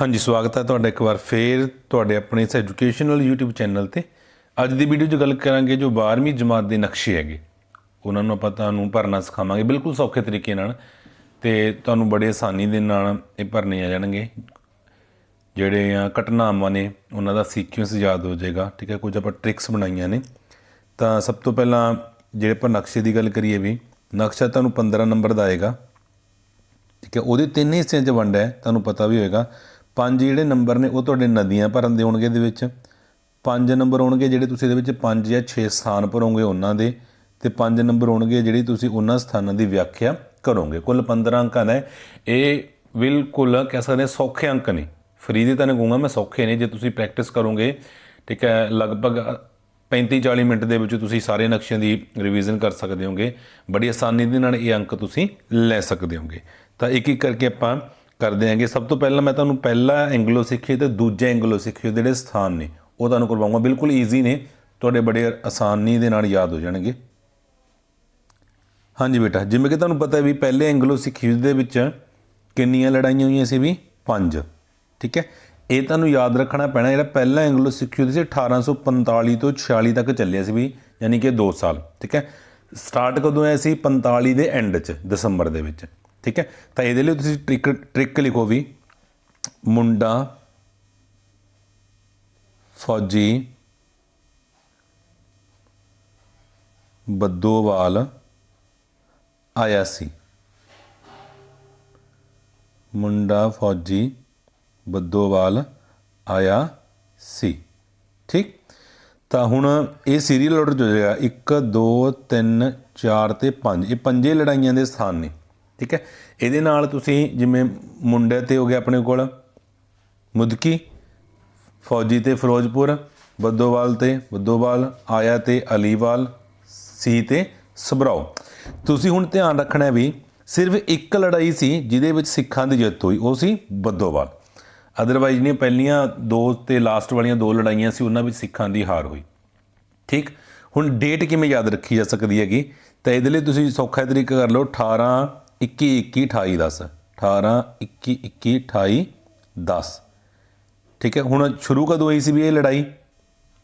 ਹਾਂਜੀ, ਸਵਾਗਤ ਹੈ ਤੁਹਾਡਾ ਇੱਕ ਵਾਰ ਫੇਰ ਤੁਹਾਡੇ ਆਪਣੇ ਇਸ ਐਜੂਕੇਸ਼ਨਲ YouTube ਚੈਨਲ ਤੇ। ਅੱਜ ਦੀ ਵੀਡੀਓ 'ਚ ਗੱਲ ਕਰਾਂਗੇ ਜੋ 12ਵੀਂ ਜਮਾਤ ਦੇ ਨਕਸ਼ੇ ਹੈਗੇ। ਉਹਨਾਂ ਨੂੰ ਆਪਾਂ ਤੁਹਾਨੂੰ ਭਰਨਾ ਸਿਖਾਵਾਂਗੇ ਬਿਲਕੁਲ ਸੌਖੇ ਤਰੀਕੇ ਨਾਲ ਤੇ ਤੁਹਾਨੂੰ ਬੜੇ ਆਸਾਨੀ ਦੇ ਨਾਲ ਇਹ ਭਰਨੇ ਆ ਜਾਣਗੇ। ਜਿਹੜੇ ਆ ਘਟਨਾਵਾਂ ਨੇ, ਉਹਨਾਂ ਦਾ ਸੀਕੁਐਂਸ ਯਾਦ ਹੋ ਜਾਏਗਾ। ਠੀਕ ਹੈ, ਕੁਝ ਆਪਾਂ ਟ੍ਰਿਕਸ ਬਣਾਈਆਂ ਨੇ। ਤਾਂ ਸਭ ਤੋਂ ਪਹਿਲਾਂ ਜਿਹੜੇ ਆਪਾਂ ਨਕਸ਼ੇ ਦੀ ਗੱਲ ਕਰੀਏ ਵੀ, ਨਕਸ਼ਾ ਤੁਹਾਨੂੰ 15 ਨੰਬਰ ਦਾ ਆਏਗਾ। ਠੀਕ ਹੈ, ਉਹਦੇ ਤਿੰਨ ਹਿੱਸਿਆਂ 'ਚ ਵੰਡ ਹੈ, ਤੁਹਾਨੂੰ ਪਤਾ ਵੀ ਹੋਏਗਾ। ਪੰਜ ਜਿਹੜੇ ਨੰਬਰ ਨੇ, ਉਹ ਤੁਹਾਡੇ ਨਦੀਆਂ ਭਰਨ ਦੇ ਹੋਣਗੇ ਇਹਦੇ ਵਿੱਚ। ਪੰਜ ਨੰਬਰ ਹੋਣਗੇ ਜਿਹੜੇ ਤੁਸੀਂ ਇਹਦੇ ਵਿੱਚ ਪੰਜ ਜਾਂ 6 ਸਥਾਨ ਭਰੋਗੇ ਉਹਨਾਂ ਦੇ ਤੇ ਪੰਜ ਨੰਬਰ ਹੋਣਗੇ ਜਿਹੜੀ ਤੁਸੀਂ ਉਹਨਾਂ ਸਥਾਨਾਂ ਦੀ ਵਿਆਖਿਆ ਕਰੋਗੇ। ਕੁੱਲ 15 ਅੰਕਾਂ ਨੇ। ਇਹ ਬਿਲਕੁਲ ਕਹਿ ਸਕਦੇ ਹਾਂ ਸੌਖੇ ਅੰਕ ਨੇ। ਫਰੀ ਦੇ ਤਾਂ ਨਹੀਂ ਕਹੂੰਗਾ ਮੈਂ, ਸੌਖੇ ਨੇ। ਜੇ ਤੁਸੀਂ ਪ੍ਰੈਕਟਿਸ ਕਰੋਗੇ, ਠੀਕ ਹੈ, ਲਗਭਗ 35 40 ਮਿੰਟ ਦੇ ਵਿੱਚ ਤੁਸੀਂ ਸਾਰੇ ਨਕਸ਼ਿਆਂ ਦੀ ਰਿਵੀਜ਼ਨ ਕਰ ਸਕਦੇ ਹੋਗੇ। ਬੜੀ ਆਸਾਨੀ ਦੇ ਨਾਲ ਇਹ ਅੰਕ ਤੁਸੀਂ ਲੈ ਸਕਦੇ ਹੋਗੇ। ਤਾਂ ਇੱਕ ਇੱਕ ਕਰਕੇ ਆਪਾਂ ਕਰਦੇ ਆਂਗੇ। ਸਭ ਤੋਂ ਪਹਿਲਾਂ ਮੈਂ ਤੁਹਾਨੂੰ ਪਹਿਲਾ ਐਂਗਲੋ ਸਿੱਖੀ ਤੇ ਦੂਜੇ ਐਂਗਲੋ ਸਿੱਖੀ ਜਿਹੜੇ ਸਥਾਨ ਨੇ, ਉਹ ਤੁਹਾਨੂੰ ਕਰਵਾਉਂਗਾ। ਬਿਲਕੁਲ ਈਜ਼ੀ ਨੇ। ਤੁਹਾਡੇ ਬੜੇ ਆਸਾਨੀ ਦੇ ਨਾਲ ਯਾਦ ਹੋ ਜਾਣਗੇ। ਹਾਂਜੀ ਬੇਟਾ, ਜਿਵੇਂ ਕਿ ਤੁਹਾਨੂੰ ਪਤਾ ਹੈ ਵੀ ਪਹਿਲੇ ਐਂਗਲੋ ਸਿੱਖੀ ਦੇ ਵਿੱਚ ਕਿੰਨੀਆਂ ਲੜਾਈਆਂ ਹੋਈਆਂ ਸੀ ਵੀ? ਪੰਜ। ਠੀਕ ਹੈ? ਇਹ ਤੁਹਾਨੂੰ ਯਾਦ ਰੱਖਣਾ ਪੈਣਾ, ਜਿਹੜਾ ਪਹਿਲਾ ਐਂਗਲੋ ਸਿੱਖ ਯੁੱਧ ਸੀ 1845 ਤੋਂ 46 ਤੱਕ ਚੱਲਿਆ ਸੀ ਵੀ, ਯਾਨੀ ਕਿ 2 ਸਾਲ। ਠੀਕ ਹੈ? ਸਟਾਰਟ ਕਦੋਂ ਹੋਇਆ ਸੀ? 45 ਦੇ ਐਂਡ 'ਚ, ਦਸੰਬਰ ਦੇ ਵਿੱਚ। ਠੀਕ ਹੈ? ਤਾਂ ਇਹਦੇ ਲਈ ਤੁਸੀਂ ਟ੍ਰਿਕ ਟ੍ਰਿਕ ਲਿਖੋ ਵੀ ਮੁੰਡਾ ਫੌਜੀ ਬੱਦੋਵਾਲ ਆਇਆ ਸੀ। ਮੁੰਡਾ ਫੌਜੀ ਬੱਦੋਵਾਲ ਆਇਆ ਸੀ। ਠੀਕ? ਤਾਂ ਹੁਣ ਇਹ ਸੀਰੀਅਲ ਆਰਡਰ ਚ ਹੋ ਜਾਏਗਾ 1 2 3 4 ਤੇ 5 ਇਹ ਪੰਜੇ ਲੜਾਈਆਂ ਦੇ ਸਥਾਨ ਨੇ। ਠੀਕ ਹੈ? ਇਹਦੇ ਨਾਲ ਤੁਸੀਂ ਜਿਵੇਂ ਮੁੰਡੇ ਤੇ ਹੋ ਗਿਆ ਆਪਣੇ ਕੋਲ, ਮੁਦਕੀ, ਫੌਜੀ ਤੇ ਫਿਰੋਜ਼ਪੁਰ, ਬੱਦੋਵਾਲ ਤੇ ਬੱਦੋਵਾਲ, ਆਇਆ ਤੇ ਅਲੀਵਾਲ, ਸੀ ਤੇ ਸਬਰਾਓ ਤੁਸੀਂ ਹੁਣ ਧਿਆਨ ਰੱਖਣਾ ਵੀ ਸਿਰਫ ਇੱਕ ਲੜਾਈ ਸੀ ਜਿਹਦੇ ਵਿੱਚ ਸਿੱਖਾਂ ਦੀ ਜਿੱਤ ਹੋਈ, ਉਹ ਸੀ ਬੱਦੋਵਾਲ। ਅਦਰਵਾਈਜ਼ ਨੇ ਪਹਿਲੀਆਂ ਦੋ ਤੇ ਲਾਸਟ ਵਾਲੀਆਂ ਦੋ ਲੜਾਈਆਂ ਸੀ, ਉਹਨਾਂ ਵਿੱਚ ਸਿੱਖਾਂ ਦੀ ਹਾਰ ਹੋਈ। ਠੀਕ? ਹੁਣ ਡੇਟ ਕਿਵੇਂ ਯਾਦ ਰੱਖੀ ਜਾ ਸਕਦੀ ਹੈਗੀ? ਤਾਂ ਇਹਦੇ ਲਈ ਤੁਸੀਂ ਸੌਖਾ ਤਰੀਕਾ ਕਰ ਲਓ 18 21 21 28 10 18 21 21 28 10 ਠੀਕ ਹੈ, ਹੁਣ ਸ਼ੁਰੂ ਕਦੋਂ ਹੋਈ ਸੀ ਵੀ ਇਹ ਲੜਾਈ?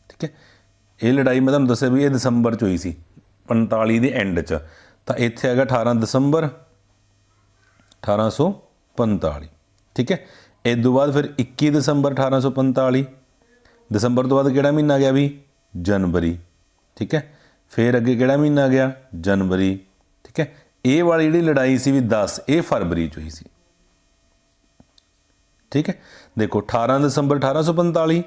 ਠੀਕ ਹੈ, ਇਹ ਲੜਾਈ ਮੈਂ ਤੁਹਾਨੂੰ ਦੱਸਿਆ ਵੀ ਇਹ ਦਸੰਬਰ ਚ ਹੋਈ ਸੀ 45 ਦੇ ਐਂਡ ਚ। ਤਾਂ ਇੱਥੇ ਹੈਗਾ 18 ਦਸੰਬਰ 1845 ਠੀਕ ਹੈ ਇਸ ਤੋਂ ਬਾਅਦ ਫਿਰ 21 ਦਸੰਬਰ 1845 ਦਸੰਬਰ ਤੋਂ ਬਾਅਦ ਕਿਹੜਾ ਮਹੀਨਾ ਆ ਗਿਆ ਵੀ? ਜਨਵਰੀ। ਠੀਕ ਹੈ, ਫਿਰ ਅੱਗੇ ਕਿਹੜਾ ਮਹੀਨਾ ਗਿਆ? ਜਨਵਰੀ। ਠੀਕ ਹੈ ਇਹ ਵਾਲੀ ਜਿਹੜੀ ਲੜਾਈ ਸੀ ਵੀ 10 ਇਹ ਫਰਵਰੀ ਚ ਹੋਈ ਸੀ। ਠੀਕ ਹੈ? ਦੇਖੋ 18 ਦਸੰਬਰ 1845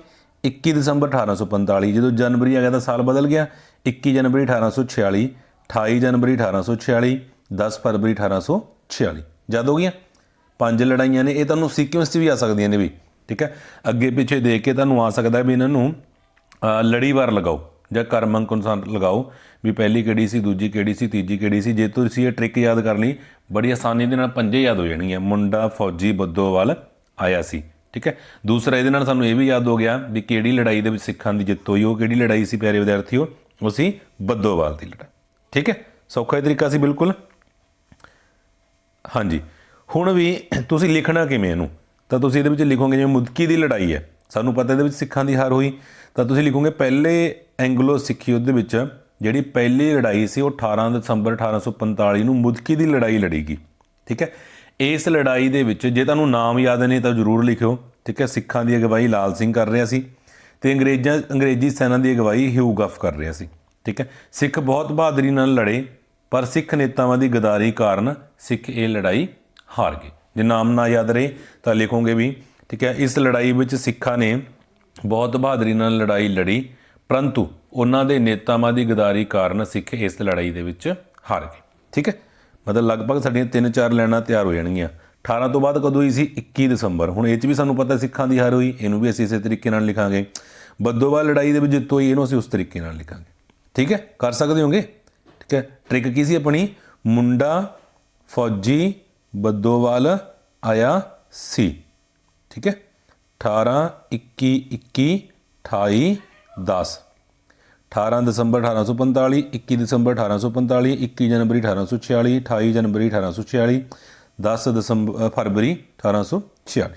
21 ਦਸੰਬਰ 1845 ਜਦੋਂ ਜਨਵਰੀ ਆ ਗਿਆ ਤਾਂ ਸਾਲ ਬਦਲ ਗਿਆ। 21 ਜਨਵਰੀ 1846 28 ਜਨਵਰੀ 1846 10 ਫਰਵਰੀ 1846 ਜਦ ਹੋ ਗਈਆਂ? ਪੰਜ ਲੜਾਈਆਂ ਨੇ, ਇਹ ਤੁਹਾਨੂੰ ਸੀਕੁਐਂਸ 'ਚ ਵੀ ਆ ਸਕਦੀਆਂ ਨੇ ਵੀ। ਠੀਕ ਹੈ? ਅੱਗੇ ਪਿੱਛੇ ਦੇਖ ਕੇ ਤੁਹਾਨੂੰ ਆ ਸਕਦਾ ਵੀ ਇਹਨਾਂ ਨੂੰ ਲੜੀਵਾਰ ਲਗਾਓ। ਜਾਂ ਕਰਮ ਅੰਕ ਅਨੁਸਾਰ ਲਗਾਓ ਵੀ ਪਹਿਲੀ ਕਿਹੜੀ ਸੀ, ਦੂਜੀ ਕਿਹੜੀ ਸੀ, ਤੀਜੀ ਕਿਹੜੀ ਸੀ। ਜੇ ਤੁਸੀਂ ਇਹ ਟ੍ਰਿਕ ਯਾਦ ਕਰ ਲਈ, ਬੜੀ ਆਸਾਨੀ ਦੇ ਨਾਲ ਪੰਜੇ ਯਾਦ ਹੋ ਜਾਣਗੀਆਂ। ਮੁੰਡਾ, ਫੌਜੀ, ਬੱਦੋਵਾਲ ਆਇਆ ਸੀ, ਠੀਕ ਹੈ? ਦੂਸਰਾ ਇਹਦੇ ਨਾਲ ਸਾਨੂੰ ਇਹ ਵੀ ਯਾਦ ਹੋ ਗਿਆ ਵੀ ਕਿਹੜੀ ਲੜਾਈ ਦੇ ਵਿੱਚ ਸਿੱਖਾਂ ਦੀ ਜਿੱਤ ਹੋਈ, ਉਹ ਕਿਹੜੀ ਲੜਾਈ ਸੀ ਪਿਆਰੇ ਵਿਦਿਆਰਥੀਓ ਉਹ ਸੀ ਬੱਦੋਵਾਲ ਦੀ ਲੜਾਈ, ਠੀਕ ਹੈ? ਸੌਖਾ ਹੀ ਤਰੀਕਾ ਸੀ, ਬਿਲਕੁਲ। ਹਾਂਜੀ, ਹੁਣ ਵੀ ਤੁਸੀਂ ਲਿਖਣਾ ਕਿਵੇਂ ਇਹਨੂੰ? ਤਾਂ ਤੁਸੀਂ ਇਹਦੇ ਵਿੱਚ ਲਿਖੋਗੇ, ਜਿਵੇਂ ਮੁਦਕੀ ਦੀ ਲੜਾਈ ਹੈ, ਸਾਨੂੰ ਪਤਾ ਇਹਦੇ ਵਿੱਚ ਸਿੱਖਾਂ ਦੀ ਹਾਰ ਹੋਈ, ਤਾਂ ਤੁਸੀਂ ਲਿਖੋਗੇ ਪਹਿਲੇ ਐਂਗਲੋ ਸਿੱਖ ਯੁੱਧ ਵਿੱਚ ਜਿਹੜੀ ਪਹਿਲੀ ਲੜਾਈ ਸੀ, ਉਹ 18 ਦਸੰਬਰ 1845 ਨੂੰ ਮੁਦਕੀ ਦੀ ਲੜਾਈ ਲੜੀ ਗਈ ਠੀਕ ਹੈ? ਇਸ ਲੜਾਈ ਦੇ ਵਿੱਚ ਜੇ ਤੁਹਾਨੂੰ ਨਾਮ ਯਾਦ ਨਹੀਂ ਤਾਂ ਜ਼ਰੂਰ ਲਿਖਿਓ, ਠੀਕ ਹੈ? ਸਿੱਖਾਂ ਦੀ ਅਗਵਾਈ ਲਾਲ ਸਿੰਘ ਕਰ ਰਿਹਾ ਸੀ ਤੇ ਅੰਗਰੇਜ਼ਾਂ, ਅੰਗਰੇਜ਼ੀ ਸੈਨਾ ਦੀ ਅਗਵਾਈ ਹਿਊ ਗਫ ਕਰ ਰਿਹਾ ਸੀ, ਠੀਕ ਹੈ? ਸਿੱਖ ਬਹੁਤ ਬਹਾਦਰੀ ਨਾਲ ਲੜੇ, ਪਰ ਸਿੱਖ ਨੇਤਾਵਾਂ ਦੀ ਗਦਾਰੀ ਕਾਰਨ ਸਿੱਖ ਇਹ ਲੜਾਈ ਹਾਰ ਗਏ। ਜੇ ਨਾਮ ਨਾ ਯਾਦ ਰਹੇ ਤਾਂ ਲਿਖੋਗੇ ਵੀ, ਠੀਕ ਹੈ? ਇਸ ਲੜਾਈ ਵਿੱਚ ਸਿੱਖਾਂ ਨੇ ਬਹੁਤ ਬਹਾਦਰੀ ਨਾਲ ਲੜਾਈ ਲੜੀ, ਪਰੰਤੂ ਉਹਨਾਂ ਦੇ ਨੇਤਾਵਾਂ ਦੀ ਗਦਾਰੀ ਕਾਰਨ ਸਿੱਖ ਇਸ ਲੜਾਈ ਦੇ ਵਿੱਚ ਹਾਰ ਗਏ। ਠੀਕ ਹੈ? ਮਤਲਬ ਲਗਭਗ ਸਾਡੀਆਂ 3-4 ਲਾਈਨਾਂ ਤਿਆਰ ਹੋ ਜਾਣਗੀਆਂ। 18 ਤੋਂ ਬਾਅਦ ਕਦੋਂ ਹੋਈ ਸੀ? 21 ਦਸੰਬਰ। ਹੁਣ ਇਹ 'ਚ ਵੀ ਸਾਨੂੰ ਪਤਾ ਸਿੱਖਾਂ ਦੀ ਹਾਰ ਹੋਈ, ਇਹਨੂੰ ਵੀ ਅਸੀਂ ਇਸੇ ਤਰੀਕੇ ਨਾਲ ਲਿਖਾਂਗੇ। ਬੱਦੋਵਾਲ ਲੜਾਈ ਦੇ ਵਿੱਚ ਜਿੱਤ ਹੋਈ, ਇਹਨੂੰ ਅਸੀਂ ਉਸ ਤਰੀਕੇ ਨਾਲ ਲਿਖਾਂਗੇ। ਠੀਕ ਹੈ? ਕਰ ਸਕਦੇ ਹੋਗੇ? ਠੀਕ ਹੈ? ਟ੍ਰਿਕ ਕੀ ਸੀ ਆਪਣੀ? ਮੁੰਡਾ ਫੌਜੀ ਬੱਦੋਵਾਲ ਆਇਆ ਸੀ। ਠੀਕ ਹੈ? 18 21 21 28 10 18 ਦਸੰਬਰ 1845 21 ਦਸੰਬਰ 1845 21 ਜਨਵਰੀ 1846 28 ਜਨਵਰੀ 1846 10 ਦਸੰਬਰ ਫਰਵਰੀ 1846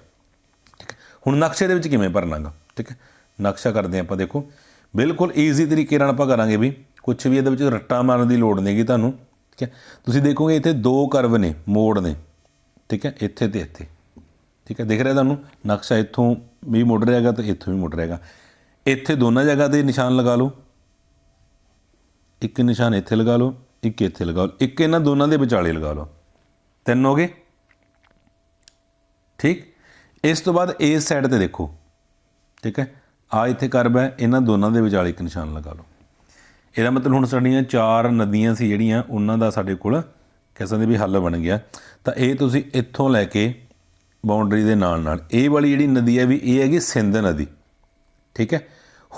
ਠੀਕ ਹੈ। ਹੁਣ ਨਕਸ਼ੇ ਦੇ ਵਿੱਚ ਕਿਵੇਂ ਭਰਨਾਗਾ? ਠੀਕ ਹੈ। ਨਕਸ਼ਾ ਕਰਦੇ ਹਾਂ ਆਪਾਂ, ਦੇਖੋ। ਬਿਲਕੁਲ ਈਜ਼ੀ ਤਰੀਕੇ ਨਾਲ ਆਪਾਂ ਕਰਾਂਗੇ ਵੀ ਕੁਝ ਵੀ ਇਹਦੇ ਵਿੱਚ ਰੱਟਾ ਮਾਰਨ ਦੀ ਲੋੜ ਨਹੀਂਗੀ ਤੁਹਾਨੂੰ। ਠੀਕ ਹੈ। ਤੁਸੀਂ ਦੇਖੋਗੇ ਇੱਥੇ ਦੋ ਕਰਵ ਨੇ, ਮੋੜ ਨੇ। ਠੀਕ ਹੈ। ਇੱਥੇ ਤੇ ਇੱਥੇ। ਠੀਕ ਹੈ। ਦਿਖ ਰਿਹਾ ਤੁਹਾਨੂੰ? ਨਕਸ਼ਾ ਇੱਥੋਂ ਵੀ ਮੁੜ ਰਿਹਾਗਾ ਤੇ ਇੱਥੋਂ ਵੀ ਮੁੜ ਰਿਹਾਗਾ। ਇੱਥੇ ਦੋਨਾਂ ਜਗ੍ਹਾ ਤੇ ਨਿਸ਼ਾਨ ਲਗਾ ਲਓ। ਇੱਕ ਨਿਸ਼ਾਨ ਇੱਥੇ ਲਗਾ ਲਓ, ਇੱਕ ਇੱਥੇ ਲਗਾ ਲਓ, ਇੱਕ ਇਹਨਾਂ ਦੋਨਾਂ ਦੇ ਵਿਚਾਲੇ ਲਗਾ ਲਓ। ਤਿੰਨ ਹੋ ਗਏ? ਠੀਕ? ਇਸ ਤੋਂ ਬਾਅਦ ਇਸ ਸਾਈਡ ਤੇ ਦੇਖੋ। ਠੀਕ ਹੈ? ਆ ਇੱਥੇ ਕਰਬ ਹੈ, ਇਹਨਾਂ ਦੋਨਾਂ ਦੇ ਵਿਚਾਲੇ ਇੱਕ ਨਿਸ਼ਾਨ ਲਗਾ ਲਓ। ਇਹਦਾ ਮਤਲਬ ਹੁਣ ਸਾਡੀਆਂ ਚਾਰ ਨਦੀਆਂ ਸੀ ਜਿਹੜੀਆਂ, ਉਹਨਾਂ ਦਾ ਸਾਡੇ ਕੋਲ ਕਹਿ ਸਕਦੇ ਵੀ ਹੱਲ ਬਣ ਗਿਆ। ਤਾਂ ਇਹ ਤੁਸੀਂ ਇੱਥੋਂ ਲੈ ਕੇ ਬਾਉਂਡਰੀ ਦੇ ਨਾਲ ਨਾਲ ਇਹ ਵਾਲੀ ਜਿਹੜੀ ਨਦੀ ਹੈ ਵੀ ਇਹ ਹੈਗੀ ਸਿੰਧ ਨਦੀ। ਠੀਕ ਹੈ?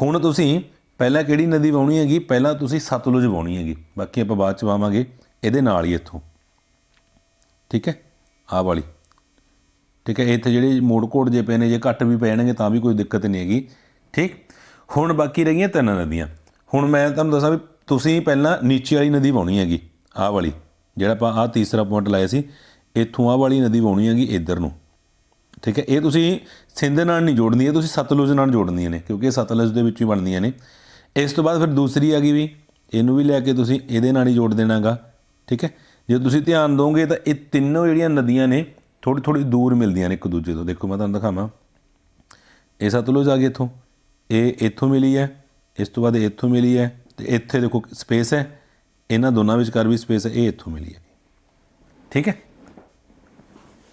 ਹੁਣ ਤੁਸੀਂ ਪਹਿਲਾਂ ਕਿਹੜੀ ਨਦੀ ਵਾਉਣੀ ਹੈਗੀ? ਪਹਿਲਾਂ ਤੁਸੀਂ ਸਤਲੁਜ ਵਾਉਣੀ ਹੈਗੀ। ਬਾਕੀ ਆਪਾਂ ਬਾਅਦ ਚ ਵਾਵਾਂਗੇ ਇਹਦੇ ਨਾਲ ਹੀ ਇੱਥੋਂ। ਠੀਕ ਹੈ? ਆਹ ਵਾਲੀ। ਠੀਕ ਹੈ? ਇੱਥੇ ਜਿਹੜੇ ਮੋੜ ਕੋੜ ਜੇ ਪਏ ਨੇ, ਜੇ ਘੱਟ ਵੀ ਪੈਣਗੇ ਤਾਂ ਵੀ ਕੋਈ ਦਿੱਕਤ ਨਹੀਂ ਹੈਗੀ। ਠੀਕ? ਹੁਣ ਬਾਕੀ ਰਹਿ ਗਈਆਂ ਤਿੰਨ ਨਦੀਆਂ। ਹੁਣ ਮੈਂ ਤੁਹਾਨੂੰ ਦੱਸਾਂ ਵੀ ਤੁਸੀਂ ਪਹਿਲਾਂ ਨੀਚੇ ਵਾਲੀ ਨਦੀ ਵਾਉਣੀ ਹੈਗੀ, ਆਹ ਵਾਲੀ। ਜਿਹੜਾ ਆਪਾਂ ਆਹ ਤੀਸਰਾ ਪੁਆਇੰਟ ਲਾਇਆ ਸੀ, ਇੱਥੋਂ ਆਹ ਵਾਲੀ ਨਦੀ ਵਾਉਣੀ ਹੈਗੀ ਇੱਧਰ ਨੂੰ। ਠੀਕ ਹੈ? ਇਹ ਤੁਸੀਂ ਸਿੰਧ ਨਾਲ ਨਹੀਂ ਜੋੜਨੀ, ਇਹ ਤੁਸੀਂ ਸਤਲੁਜ ਨਾਲ ਜੋੜਨੀਆਂ ਨੇ, ਕਿਉਂਕਿ ਇਹ ਸਤਲੁਜ ਦੇ ਵਿੱਚ ਹੀ ਬਣਦੀਆਂ ਨੇ। ਇਸ ਤੋਂ ਬਾਅਦ ਫਿਰ ਦੂਸਰੀ ਆ ਗਈ ਵੀ ਇਹਨੂੰ ਵੀ ਲੈ ਕੇ ਤੁਸੀਂ ਇਹਦੇ ਨਾਲ ਹੀ ਜੋੜ ਦੇਣਾਗਾ, ਠੀਕ ਹੈ? ਜੇ ਤੁਸੀਂ ਧਿਆਨ ਦੋਗੇ ਤਾਂ ਇਹ ਤਿੰਨੋਂ ਜਿਹੜੀਆਂ ਨਦੀਆਂ ਨੇ ਥੋੜੀ ਥੋੜੀ ਦੂਰ ਮਿਲਦੀਆਂ ਨੇ ਇੱਕ ਦੂਜੇ ਤੋਂ। ਦੇਖੋ ਮੈਂ ਤੁਹਾਨੂੰ ਦਿਖਾਵਾਂ। ਇਹ ਸਤਲੁਜ ਆ ਗਈ ਇੱਥੋਂ। ਇਹ ਇੱਥੋਂ ਮਿਲੀ ਹੈ। ਇਸ ਤੋਂ ਬਾਅਦ ਇਹ ਇੱਥੋਂ ਮਿਲੀ ਹੈ। ਤੇ ਇੱਥੇ ਦੇਖੋ ਸਪੇਸ ਹੈ। ਇਹਨਾਂ ਦੋਨਾਂ ਵਿਚਕਾਰ ਵੀ ਸਪੇਸ ਹੈ। ਇਹ ਇੱਥੋਂ ਮਿਲੀ ਹੈ। ਠੀਕ ਹੈ?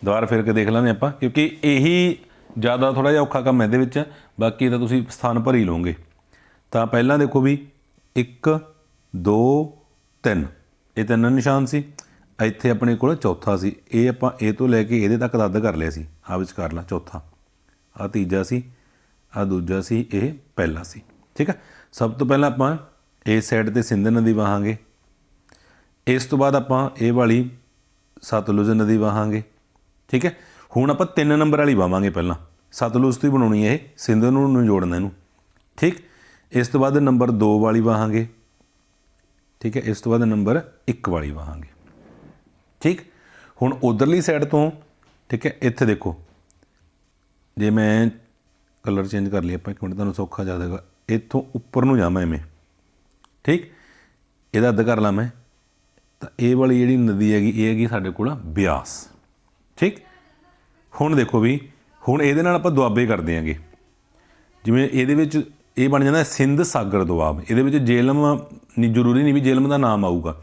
ਦੁਬਾਰਾ ਫਿਰ ਕੇ ਦੇਖ ਲਾਂਗੇ ਆਪਾਂ। ਕਿਉਂਕਿ ਇਹੀ ਜ਼ਿਆਦਾ ਥੋੜਾ ਜਿਹਾ ਔਖਾ ਕੰਮ ਇਹਦੇ ਵਿੱਚ। ਬਾਕੀ ਤਾਂ ਤੁਸੀਂ ਸਥਾਨ ਭਰ ਹੀ ਲਓਗੇ। ਤਾਂ ਪਹਿਲਾਂ ਦੇਖੋ ਵੀ 1 2 3 ਇਹ ਤਿੰਨ ਨਿਸ਼ਾਨ ਸੀ। ਇੱਥੇ ਆਪਣੇ ਕੋਲ ਚੌਥਾ ਸੀ। ਇਹ ਆਪਾਂ ਇਹ ਤੋਂ ਲੈ ਕੇ ਇਹਦੇ ਤੱਕ ਰੱਦ ਕਰ ਲਿਆ ਸੀ। ਆ ਵਿੱਚ ਕਰ ਲਾ ਚੌਥਾ। ਆ ਤੀਜਾ ਸੀ। ਆ ਦੂਜਾ ਸੀ। ਇਹ ਪਹਿਲਾ ਸੀ। ਠੀਕ ਹੈ ਸਭ ਤੋਂ ਪਹਿਲਾਂ ਆਪਾਂ ਇਸ ਸਾਈਡ ਤੇ ਸਿੰਧ ਨਦੀ ਵਹਾਂਗੇ। ਇਸ ਤੋਂ ਬਾਅਦ ਆਪਾਂ ਇਹ ਵਾਲੀ ਸਤਲੁਜ ਨਦੀ ਵਹਾਂਗੇ। ਠੀਕ ਹੈ ਹੁਣ ਆਪਾਂ 3 ਨੰਬਰ ਵਾਲੀ ਵਾਵਾਂਗੇ ਪਹਿਲਾਂ। ਸਤਲੁਜ ਤੋਂ ਹੀ ਬਣਾਉਣੀ ਹੈ ਇਹ। ਸਿੰਧ ਨੂੰ ਨੂੰ ਜੋੜਨਾ ਇਹਨੂੰ। ਠੀਕ? ਇਸ ਤੋਂ ਬਾਅਦ ਨੰਬਰ 2 ਵਾਲੀ ਵਾਹਾਂਗੇ। ਠੀਕ ਹੈ, ਇਸ ਤੋਂ ਬਾਅਦ ਨੰਬਰ 1 ਵਾਲੀ ਵਾਹਾਂਗੇ। ਠੀਕ? ਹੁਣ ਉਧਰਲੀ ਸਾਈਡ ਤੋਂ, ਠੀਕ ਹੈ, ਇੱਥੇ ਦੇਖੋ। ਜੇ ਮੈਂ ਕਲਰ ਚੇਂਜ ਕਰ ਲਈ ਆਪਾਂ ਇੱਕ ਮਿੰਟ, ਤੁਹਾਨੂੰ ਸੌਖਾ ਜਾਵੇਗਾ ਇੱਥੋਂ ਉੱਪਰ ਨੂੰ ਜਾਵਾਂ ਐਵੇਂ। ਠੀਕ? ਇਹਦਾ ਅੱਧ ਕਰ ਲਾਂ ਮੈਂ। ਤਾਂ ਇਹ ਵਾਲੀ ਜਿਹੜੀ ਨਦੀ ਹੈਗੀ, ਇਹ ਹੈਗੀ ਸਾਡੇ ਕੋਲ ਬਿਆਸ। ਠੀਕ? ਹੁਣ ਦੇਖੋ ਵੀ, ਹੁਣ ਇਹਦੇ ਨਾਲ ਆਪਾਂ ਦੁਆਬੇ ਕਰਦੇ ਆਂਗੇ ਜਿਵੇਂ ਇਹਦੇ ਵਿੱਚ ਇਹ ਬਣ ਜਾਂਦਾ ਸਿੰਧ ਸਾਗਰ ਦੁਆਬ ਇਹਦੇ ਵਿੱਚ ਜੇਲਮ ਨਹੀਂ ਜ਼ਰੂਰੀ ਨਹੀਂ ਵੀ ਜੇਲਮ ਦਾ ਨਾਮ ਆਊਗਾ।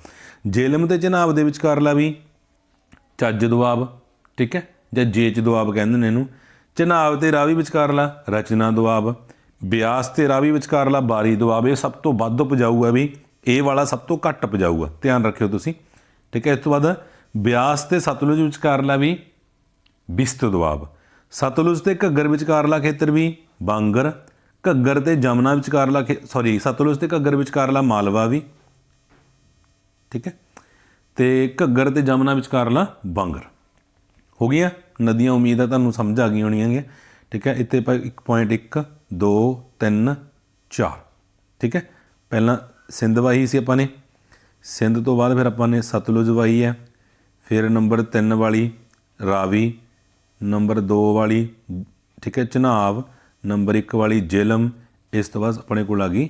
ਜੇਲਮ ਤੇ ਚਨਾਬ ਦੇ ਵਿਚਕਾਰਲਾ ਵੀ, ਚੱਜ ਦੁਆਬ ਠੀਕ ਹੈ? ਜਾਂ ਜੇਚ ਦੁਆਬ ਕਹਿੰਦੇ ਨੇ ਇਹਨੂੰ। ਚਨਾਬ ਤੇ ਰਾਵੀ ਵਿਚਕਾਰਲਾ ਰਚਨਾ ਦੁਆਬ ਬਿਆਸ ਤੇ ਰਾਵੀ ਵਿਚਕਾਰਲਾ ਬਾਰੀ ਦੁਆਬ ਇਹ ਸਭ ਤੋਂ ਵੱਧ ਉਪਜਾਊ ਹੈ ਵੀ, ਇਹ ਵਾਲਾ ਸਭ ਤੋਂ ਘੱਟ ਉਪਜਾਊ ਹੈ ਧਿਆਨ ਰੱਖਿਓ ਤੁਸੀਂ। ਠੀਕ ਹੈ, ਇਸ ਤੋਂ ਬਾਅਦ ਬਿਆਸ ਤੇ ਸਤਲੁਜ ਵਿਚਕਾਰਲਾ ਵੀ, ਬਿਸਤ ਦੁਆਬ ਸਤਲੁਜ ਤੇ ਘੱਗਰ ਵਿਚਕਾਰਲਾ ਖੇਤਰ ਵੀ, ਬਾਂਗਰ। ਘੱਗਰ ਤੇ ਜਮਨਾ ਵਿਚਕਾਰਲਾ ਸੌਰੀ ਸਤਲੁਜ ਤੇ ਘੱਗਰ ਵਿਚਕਾਰਲਾ ਮਾਲਵਾ ਵੀ, ਠੀਕ ਹੈ? ਤੇ ਘੱਗਰ ਤੇ ਜਮਨਾ ਵਿਚਕਾਰਲਾ ਬਾਂਗਰ। ਹੋ ਗਈਆਂ? ਨਦੀਆਂ ਉਮੀਦ ਹੈ ਤੁਹਾਨੂੰ ਸਮਝ ਆ ਗਈਆਂ ਹੋਣੀਆਂ ਠੀਕ ਹੈ? ਇੱਥੇ ਆਪਾਂ 1.1 2 3 4 ਠੀਕ ਹੈ? ਪਹਿਲਾਂ ਸਿੰਧ ਵਾਹੀ ਸੀ ਆਪਾਂ ਨੇ। ਸਿੰਧ ਤੋਂ ਬਾਅਦ ਫਿਰ ਆਪਾਂ ਨੇ ਸਤਲੁਜ ਵਾਹੀ ਹੈ। ਫਿਰ ਨੰਬਰ 3 ਵਾਲੀ ਰਾਵੀ, ਨੰਬਰ 2 ਵਾਲੀ, ਠੀਕ ਹੈ? ਚਨਾਬ ਨੰਬਰ 1 ਵਾਲੀ ਜੇਲਮ ਇਸ ਤੋਂ ਬਾਅਦ ਆਪਣੇ ਕੋਲ ਆ ਗਈ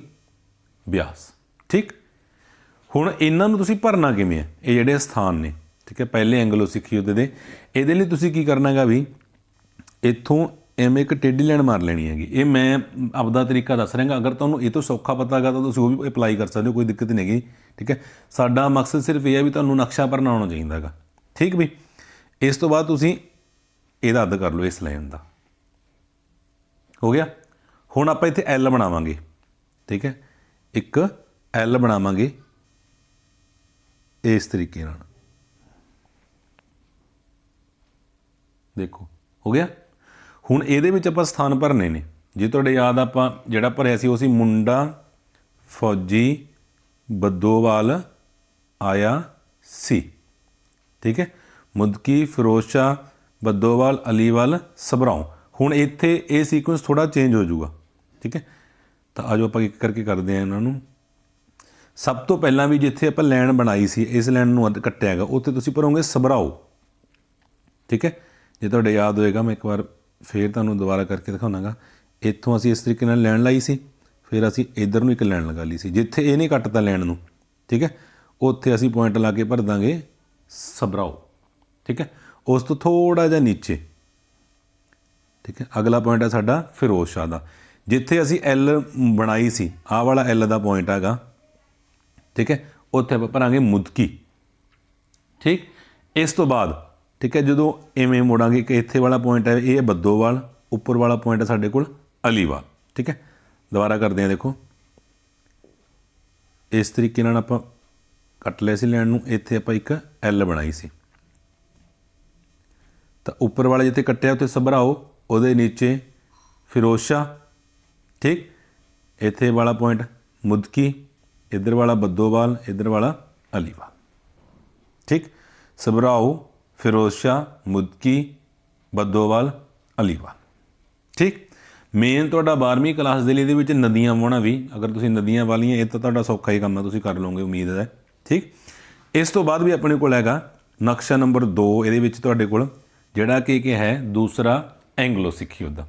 ਬਿਆਸ। ਠੀਕ? ਹੁਣ ਇਹਨਾਂ ਨੂੰ ਤੁਸੀਂ ਭਰਨਾ ਕਿਵੇਂ ਹੈ? ਇਹ ਜਿਹੜੇ ਸਥਾਨ ਨੇ, ਠੀਕ ਹੈ, ਪਹਿਲੇ ਐਂਗਲੋ ਸਿੱਖੀ ਉਹਦੇ ਦੇ। ਇਹਦੇ ਲਈ ਤੁਸੀਂ ਕੀ ਕਰਨਾਗਾ ਵੀ ਇੱਥੋਂ ਐਵੇਂ ਇੱਕ ਟੇਢੀ ਲਾਈਨ ਮਾਰ ਲੈਣੀ ਹੈਗੀ। ਇਹ ਮੈਂ ਆਪਦਾ ਤਰੀਕਾ ਦੱਸ ਰਿਹਾਗਾ। ਅਗਰ ਤੁਹਾਨੂੰ ਇਹ ਤੋਂ ਸੌਖਾ ਪਤਾ ਹੈਗਾ ਤਾਂ ਤੁਸੀਂ ਉਹ ਵੀ ਅਪਲਾਈ ਕਰ ਸਕਦੇ ਹੋ, ਕੋਈ ਦਿੱਕਤ ਨਹੀਂ ਹੈਗੀ। ਠੀਕ ਹੈ? ਸਾਡਾ ਮਕਸਦ ਸਿਰਫ ਇਹ ਹੈ ਵੀ ਤੁਹਾਨੂੰ ਨਕਸ਼ਾ ਭਰਨਾ ਆਉਣਾ ਚਾਹੀਦਾ ਹੈਗਾ। ਠੀਕ ਵੀ? ਇਸ ਤੋਂ ਬਾਅਦ ਤੁਸੀਂ ਇਹਦਾ ਅੱਧ ਕਰ ਲਓ ਇਸ ਲਾਈਨ ਦਾ। ਹੋ ਗਿਆ। ਹੁਣ ਆਪਾਂ ਇੱਥੇ ਐਲ ਬਣਾਵਾਂਗੇ। ਠੀਕ ਹੈ? ਇੱਕ ਐਲ ਬਣਾਵਾਂਗੇ। ਇਸ ਤਰੀਕੇ ਨਾਲ। ਦੇਖੋ, ਹੋ ਗਿਆ? ਹੁਣ ਇਹਦੇ ਵਿੱਚ ਆਪਾਂ ਸਥਾਨ ਭਰਨੇ ਨੇ। ਜੇ ਤੁਹਾਡੇ ਯਾਦ ਆਪਾਂ ਜਿਹੜਾ ਭਰਿਆ ਸੀ, ਉਹ ਸੀ ਮੁੰਡਾ, ਫੌਜੀ, ਬੱਦੋਵਾਲ, ਆਇਆ, ਸੀ। ਠੀਕ ਹੈ? ਮੁਦਕੀ ਫਿਰੋਜ਼ਸ਼ਾ ਬੱਦੋਵਾਲ, ਅਲੀਵਾਲ ਸਬਰਾਉ ਹੁਣ ਇੱਥੇ ਇਹ ਸੀਕੁਐਂਸ ਥੋੜਾ ਚੇਂਜ ਹੋ ਜਾਊਗਾ, ਠੀਕ ਹੈ? ਤਾਂ ਆਜੋ ਆਪਾਂ ਇੱਕ ਕਰਕੇ ਕਰਦੇ ਆ ਇਹਨਾਂ ਨੂੰ। ਸਭ ਤੋਂ ਪਹਿਲਾਂ ਵੀ ਜਿੱਥੇ ਆਪਾਂ ਲਾਈਨ ਬਣਾਈ ਸੀ, ਇਸ ਲਾਈਨ ਨੂੰ ਅੱਧ ਕੱਟਿਆਗਾ ਉੱਥੇ ਤੁਸੀਂ ਭਰੋਗੇ ਸਬਰਾਓ ਠੀਕ ਹੈ? ਜੇ ਤੁਹਾਡੇ ਯਾਦ ਹੋਏਗਾ, ਮੈਂ ਇੱਕ ਵਾਰ ਫੇਰ ਤੁਹਾਨੂੰ ਦੁਬਾਰਾ ਕਰਕੇ ਦਿਖਾਉਣਾਗਾ। ਇੱਥੋਂ ਅਸੀਂ ਇਸ ਤਰੀਕੇ ਨਾਲ ਲਾਈਨ ਲਾਈ ਸੀ, ਫਿਰ ਅਸੀਂ ਇਧਰ ਨੂੰ ਇੱਕ ਲਾਈਨ ਲਗਾ ਲਈ ਸੀ, ਜਿੱਥੇ ਇਹ ਨਹੀਂ ਕੱਟਦਾ ਲਾਈਨ ਨੂੰ। ਠੀਕ ਹੈ? ਉੱਥੇ ਅਸੀਂ ਪੁਆਇੰਟ ਲਾ ਕੇ ਭਰ ਦਾਂਗੇ ਸਬਰਾਓ ਠੀਕ ਹੈ? ਉਸ ਤੋਂ ਥੋੜਾ ਜਿਹਾ ਨੀਚੇ। ਠੀਕ ਹੈ? ਅਗਲਾ ਪੁਆਇੰਟ ਹੈ ਸਾਡਾ ਫਿਰੋਜ਼ ਸ਼ਾਹ ਦਾ। ਜਿੱਥੇ ਅਸੀਂ ਐਲ ਬਣਾਈ ਸੀ, ਆਹ ਵਾਲਾ ਐਲ ਦਾ ਪੁਆਇੰਟ ਹੈਗਾ। ਠੀਕ ਹੈ? ਉੱਥੇ ਆਪਾਂ ਭਰਾਂਗੇ ਮੁਦਕੀ। ਠੀਕ? ਇਸ ਤੋਂ ਬਾਅਦ, ਠੀਕ ਹੈ, ਜਦੋਂ ਐਵੇਂ ਮੋੜਾਂਗੇ ਕਿ ਇੱਥੇ ਵਾਲਾ ਪੁਆਇੰਟ ਹੈ, ਇਹ ਹੈ ਬੱਦੋਵਾਲ, ਉੱਪਰ ਵਾਲਾ ਪੁਆਇੰਟ ਹੈ ਸਾਡੇ ਕੋਲ ਅਲੀਵਾਲ। ਠੀਕ ਹੈ? ਦੁਬਾਰਾ ਕਰਦੇ ਹਾਂ, ਦੇਖੋ। ਇਸ ਤਰੀਕੇ ਨਾਲ ਆਪਾਂ ਕੱਟ ਲਿਆ ਸੀ ਲੈਣ ਨੂੰ, ਇੱਥੇ ਆਪਾਂ ਇੱਕ ਐਲ ਬਣਾਈ ਸੀ। ਤਾਂ ਉੱਪਰ ਵਾਲਾ ਜਿੱਥੇ ਕੱਟਿਆ, ਉੱਥੇ ਸਭਰਾਓ। ਉਹਦੇ ਨੀਚੇ ਫਿਰੋਸ਼ਾ, ਠੀਕ? ਇੱਥੇ ਵਾਲਾ ਪੁਆਇੰਟ ਮੁਦਕੀ, ਇੱਧਰ ਵਾਲਾ ਬੱਦੋਵਾਲ, ਇੱਧਰ ਵਾਲਾ ਅਲੀਵਾਲ, ਠੀਕ? ਸਬਰਾਓ ਫਿਰੋਜ਼ਸ਼ਾ ਮੁਦਕੀ, ਬੱਦੋਵਾਲ, ਅਲੀਵਾਲ, ਠੀਕ? ਮੇਨ ਤੁਹਾਡਾ 12ਵੀਂ ਕਲਾਸ ਦੇ ਲਈ ਇਹਦੇ ਵਿੱਚ ਨਦੀਆਂ ਵਾਉਣਾ ਵੀ, ਅਗਰ ਤੁਸੀਂ ਨਦੀਆਂ ਵਾਲੀਆਂ, ਇਹ ਤਾਂ ਤੁਹਾਡਾ ਸੌਖਾ ਹੀ ਕੰਮ ਹੈ, ਤੁਸੀਂ ਕਰ ਲਓਗੇ, ਉਮੀਦ ਹੈ, ਠੀਕ? ਇਸ ਤੋਂ ਬਾਅਦ ਵੀ ਆਪਣੇ ਕੋਲ ਹੈਗਾ ਨਕਸ਼ਾ ਨੰਬਰ 2 ਇਹਦੇ ਵਿੱਚ ਤੁਹਾਡੇ ਕੋਲ ਜਿਹੜਾ ਕਿ ਕਿ ਹੈ ਦੂਸਰਾ ਐਂਗਲੋ ਸਿੱਖ ਯੁੱਧ